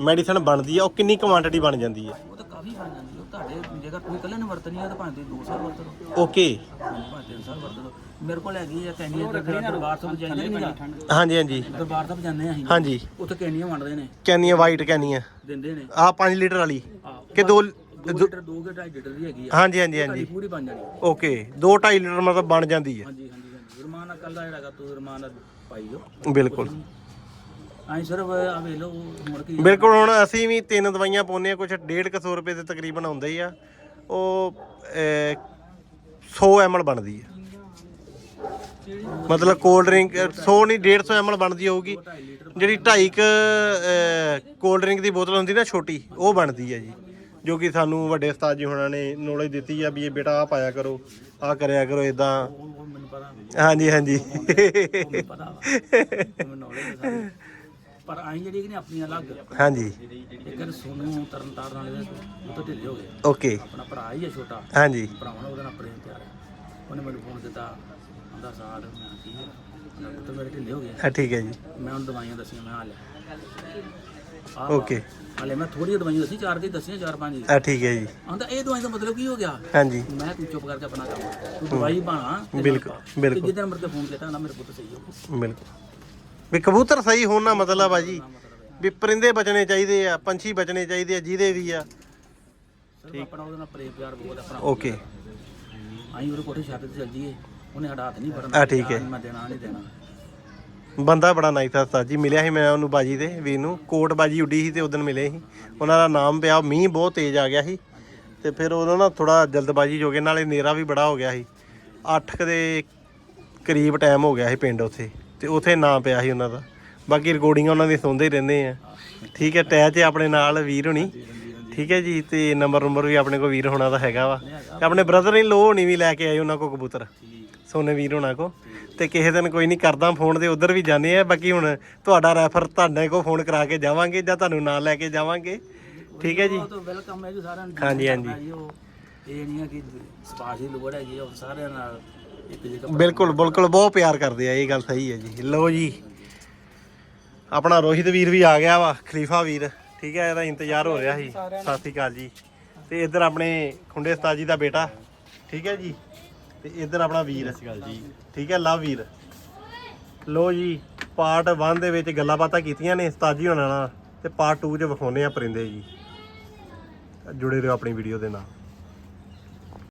ਮੈਡੀਸਨ ਬਣਦੀ ਆ ਉਹ ਕਿੰਨੀ ਕੁਆਂਟੀਟੀ ਬਣ ਜਾਂਦੀ ਹੈ ਉਹ ਤਾਂ ਕਾਫੀ ਬਣ ਜਾਂਦੀ ਉਹ ਤੁਹਾਡੇ ਜੇਕਰ ਤੁਸੀਂ ਇਕੱਲੇ ਨੇ ਵਰਤਣੀ ਆ ਤਾਂ ਭਾਵੇਂ ਤੁਸੀਂ 2 ਸਾਲ ਵਰਤ ਲਓ। ਓਕੇ। ਭਾਵੇਂ 3 ਸਾਲ ਵਰਤ ਲਓ। ਮੇਰੇ ਕੋਲ ਹੈਗੀ ਆ ਕੈਨੀਆਂ ਤੇ ਦਰਬਾਰ ਸਾਹਿਬ ਜਾਈਦਾ ਨਹੀਂ ਹਾਂਜੀ ਹਾਂਜੀ। ਦਰਬਾਰ ਸਾਹਿਬ ਜਾਂਦੇ ਆ ਅਸੀਂ। ਹਾਂਜੀ। ਉੱਥੇ ਕੈਨੀਆਂ ਵੰਡਦੇ ਨੇ। ਕੈਨੀਆਂ ਵਾਈਟ ਕੈਨੀਆਂ। ਦਿੰਦੇ ਨੇ। ਆ 5 ਲੀਟਰ ਵਾਲੀ। ਆਹ, ਕਿ ਦੋ 2 ਲੀਟਰ 2 ਕੇ 2.5 ਲੀਟਰ ਦੀ ਹੈਗੀ ਆ। ਹਾਂਜੀ ਹਾਂਜੀ ਤੁਹਾਡੀ ਹਾਂਜੀ। ਪੂਰੀ ਬਣ ਜਾਣੀ ਓਕੇ। 2 2.5 ਲੀਟਰ ਮਤਲਬ ਬਣ ਜਾਂਦੀ ਹੈ ਹਾਂਜੀ ਹਾਂਜੀ ਹਾਂਜੀ। ਰਮਾਨ ਕੱਲਾ ਜਿਹੜਾ ਹੈਗਾ ਤੂੰ ਰਮਾਨ ਪਾਈ ਜੋ ਬਿਲਕੁਲ। ਅਸੀਂ ਸਿਰਫ ਆ ਵੇਖ ਲਓ ਮੁੜ ਕੇ ਬਿਲਕੁਲ ਹੁਣ ਅਸੀਂ ਵੀ ਤਿੰਨ ਦਵਾਈਆਂ ਪਾਉਂਦੇ ਆ ਕੁਝ 150 ਰੁਪਏ ਦੇ ਤਕਰੀਬਨ ਆਉਂਦੇ ਹੀ ਆ। ਉਹ ਅਹ, 100 ml ਬਣਦੀ ਹੈ। ਮਤਲਬ ਕੋਲਡ ਡਰਿੰਕ 100 ਨਹੀਂ 150 ml ਬਣਦੀ ਹੋਊਗੀ। ਜਿਹੜੀ 2.5 ਕ ਕੋਲਡ ਡਰਿੰਕ ਦੀ ਬੋਤਲ ਹੁੰਦੀ ਨਾ ਛੋਟੀ ਉਹ ਬਣਦੀ ਹੈ ਜੀ। ਜੋ ਕਿ ਸਾਨੂੰ ਵੱਡੇ ਉਸਤਾਦ ਜੀ ਹੁਣਾਂ ਨੇ ਨੌਲੇਜ ਦਿੱਤੀ ਆ ਵੀ ਇਹ ਬੇਟਾ ਆ ਪਾਇਆ ਕਰੋ ਆ ਕਰਿਆ ਕਰੋ ਇਦਾਂ ਉਹ ਉਹ ਮੈਨੂੰ ਪਤਾ। ਹਾਂਜੀ ਹਾਂਜੀ। ਮੈਨੂੰ ਪਤਾ ਵਾ। ਮੈਨੂੰ knowledge ਹੈ ਸਾਰੀ। ਪਰ ਅਸੀਂ ਜਿਹੜੀ ਕਿ ਨਹੀਂ ਆਪਣੀ ਅਲੱਗ। ਹਾਂਜੀ। ਇੱਕ ਸੋਨੂੰ ਤਰਨ ਤਾਰਨ ਵਾਲੇ ਦੇ ਉਹ ਤਾਂ ਢਿੱਲੇ ਹੋ ਗਏ। ਓਕੇ। ਆਪਣਾ ਭਰਾ ਹੀ ਹੈ ਛੋਟਾ। ਹਾਂਜੀ। ਭਰਾਵਾਂ ਨਾਲ ਉਹਦੇ ਨਾਲ ਪ੍ਰੇਮ ਪਿਆਰ ਹੈ। ਉਹਨੇ ਮੈਨੂੰ ਫੋਨ ਕੀਤਾ ਆਂਦਾ ਸਾਡ ਮੈਂ ਕੀ ਹੈ। ਉਹਨਾਂ ਪੁੱਤਰ ਮੇਰੇ ਢਿੱਲੇ ਹੋ ਗਏ ਹਾਂ ਠੀਕ ਹੈ ਜੀ। ਮੈਂ ਉਹਨੂੰ ਦਵਾਈਆਂ ਦੱਸੀਆਂ ਮੈਂ ਆ ਲੈ। ਓਕੇ। ਹਾਲੇ ਮੈਂ ਥੋੜੀਆਂ ਦਵਾਈਆਂ ਦੱਸੀ ਚਾਰ ਕੇ ਦੱਸੀਆਂ ਚਾਰ ਪੰਜ ਆ ਠੀਕ ਹੈ ਜੀ। ਆਂਦਾ ਇਹ ਦਵਾਈ ਦਾ ਮਤਲਬ ਕੀ ਹੋ ਗਿਆ? ਹਾਂਜੀ। ਮੈਂ ਤੂੰ ਚੁੱਪ ਕਰਕੇ ਆਪਣਾ ਕੰਮ ਤੂੰ ਦਵਾਈ ਬਣਾ ਤੇ ਬਿਲਕੁਲ। ਬਿਲਕੁਲ। ਤੇ ਜਿੱਦਾਂ ਮੇਰੇ ਤੇ ਫੋਨ ਕੀਤਾ ਨਾ ਮੇਰੇ ਪੁੱਤ ਸਹੀ ਹੋ ਬਿਲਕੁਲ। ਵੀ ਕਬੂਤਰ ਸਹੀ ਹੋਣ ਦਾ ਮਤਲਬ ਆ ਜੀ। ਵੀ ਪਰਿੰਦੇ ਬਚਣੇ ਚਾਹੀਦੇ ਆ ਪੰਛੀ ਬਚਣੇ ਚਾਹੀਦੇ ਆ ਜਿਹਦੇ ਵੀ ਆ। ਸਿਰਫ ਆਪਣਾ ਉਹਦੇ ਨਾਲ ਪ੍ਰੇਮ ਪਿਆਰ ਬਹੁਤ ਆਪਣਾ ਓਕੇ। ਅਸੀਂ ਉਹਦੇ ਕੋਠੇ ਛੱਤ ਤੇ ਚੱਲ ਜੀਏ ਉਹਨੇ ਸਾਡਾ ਹੱਥ ਨਹੀਂ ਫੜਨ। ਆ, ਠੀਕ ਹੈ। ਮੈਂ ਦੇਣਾ ਨਹੀਂ ਦੇਣਾ। ਬੰਦਾ ਬੜਾ ਨਾਈਸ ਆ ਉਸਤਾਦ ਜੀ। ਮਿਲਿਆ ਸੀ ਮੈਂ ਉਹਨੂੰ ਬਾਜੀ ਦੇ ਵੀਰ ਨੂੰ। ਕੋਟ ਬਾਜੀ ਉੱਡੀ ਸੀ ਤੇ ਉਦੋਂ ਮਿਲੇ ਸੀ। ਉਹਨਾਂ ਦਾ ਨਾਮ ਪਿਆ ਮੀਂਹ ਬਹੁਤ ਤੇਜ਼ ਆ ਗਿਆ ਸੀ। ਤੇ ਫਿਰ ਉਦੋਂ ਨਾ ਥੋੜਾ ਜਲਦਬਾਜੀ ਹੋ ਗਈ ਨਾਲੇ ਨੇਰਾ ਵੀ ਬੜਾ ਹੋ ਗਿਆ ਸੀ। 8 ਦੇ ਕਰੀਬ ਟਾਈਮ ਹੋ ਗਿਆ ਸੀ ਪਿੰਡ ਉੱਥੇ। ਤੇ ਉੱਥੇ ਨਾਂ ਪਿਆ ਸੀ ਉਹਨਾਂ ਦਾ। ਬਾਕੀ ਰਿਕਾਰਡਿੰਗਾਂ ਉਹਨਾਂ ਦੀ ਸੁਣਦੇ ਹੀ ਰਹਿੰਦੇ ਆ। ਠੀਕ ਹੈ ਟੈਚ ਹੈ ਆਪਣੇ ਨਾਲ ਵੀਰ ਹੋਣੀ। ਠੀਕ ਹੈ ਜੀ ਤੇ ਨੰਬਰ ਨੰਬਰ ਵੀ ਆਪਣੇ ਕੋਲ ਵੀਰ ਹੋਣਾ ਦਾ ਹੈਗਾ ਵਾ। ਤੇ ਆਪਣੇ ਬ੍ਰਦਰ ਇਨ ਲੋ ਹੋਣੀ ਵੀ ਲੈ ਕੇ ਆਏ ਉਹਨਾਂ ਕੋਲ ਕਬੂਤਰ। ਸੋਨੇ ਵੀਰ ਹੋਣਾ ਕੋ ਤੇ ਕਿਸੇ ਦਿਨ ਕੋਈ ਨਹੀਂ ਕਰਦਾ ਫੋਨ ਤੇ ਉਧਰ ਵੀ ਜਾਂਦੇ ਆ। ਬਾਕੀ ਹੁਣ ਤੁਹਾਡਾ ਰੈਫਰ ਤੁਹਾਡੇ ਕੋ ਫੋਨ ਕਰਾ ਕੇ ਜਾਵਾਂਗੇ ਜਾਂ ਤੁਹਾਨੂੰ ਨਾਲ ਲੈ ਕੇ ਜਾਵਾਂਗੇ। ਠੀਕ ਹੈ ਜੀ। ਉਹ ਤਾਂ ਵੈਲਕਮ ਹੈ ਜੀ ਸਾਰਿਆਂ ਨੂੰ। ਹਾਂਜੀ, ਹਾਂਜੀ। ਇਹ ਨਹੀਂ ਕਿ ਸਪਾਸ਼ ਦੀ ਲੋੜ ਹੈਗੀ ਉਹ ਸਾਰਿਆਂ ਨਾਲ। ਬਿਲਕੁਲ ਬਿਲਕੁਲ ਬਹੁਤ ਪਿਆਰ ਕਰਦੇ ਆ ਇਹ ਗੱਲ ਸਹੀ ਹੈ ਜੀ। ਲਓ ਜੀ ਆਪਣਾ ਰੋਹਿਤ ਵੀਰ ਵੀ ਆ ਗਿਆ ਵਾ ਖਲੀਫਾ ਵੀਰ। ਠੀਕ ਹੈ ਇਹਦਾ ਇੰਤਜ਼ਾਰ ਹੋ ਰਿਹਾ ਸੀ। ਸਤਿ ਸ਼੍ਰੀ ਅਕਾਲ ਜੀ। ਤੇ ਇੱਧਰ ਆਪਣੇ ਖੁੰਡੇ ਉਸਤਾਦ ਜੀ ਦਾ ਬੇਟਾ ਠੀਕ ਹੈ ਜੀ? ਤੇ ਇੱਧਰ ਆਪਣਾ ਵੀਰ। ਜੀ। ਠੀਕ ਹੈ ਲਵ ਵੀਰ। ਲੋ ਜੀ ਪਾਰਟ 1 ਦੇ ਵਿੱਚ ਗੱਲਾਂ ਬਾਤਾਂ ਕੀਤੀਆਂ ਨੇ ਉਸਤਾਦ ਜੀ ਹੋਣਾ ਨਾਲ ਤੇ ਪਾਰਟ 2 'ਚ ਵਿਖਾਉਨੇ ਆ ਪਰਿੰਦੇ ਜੀ। ਜੁੜੇ ਰਹੋ ਆਪਣੀ ਵੀਡੀਓ ਦੇ ਨਾਲ।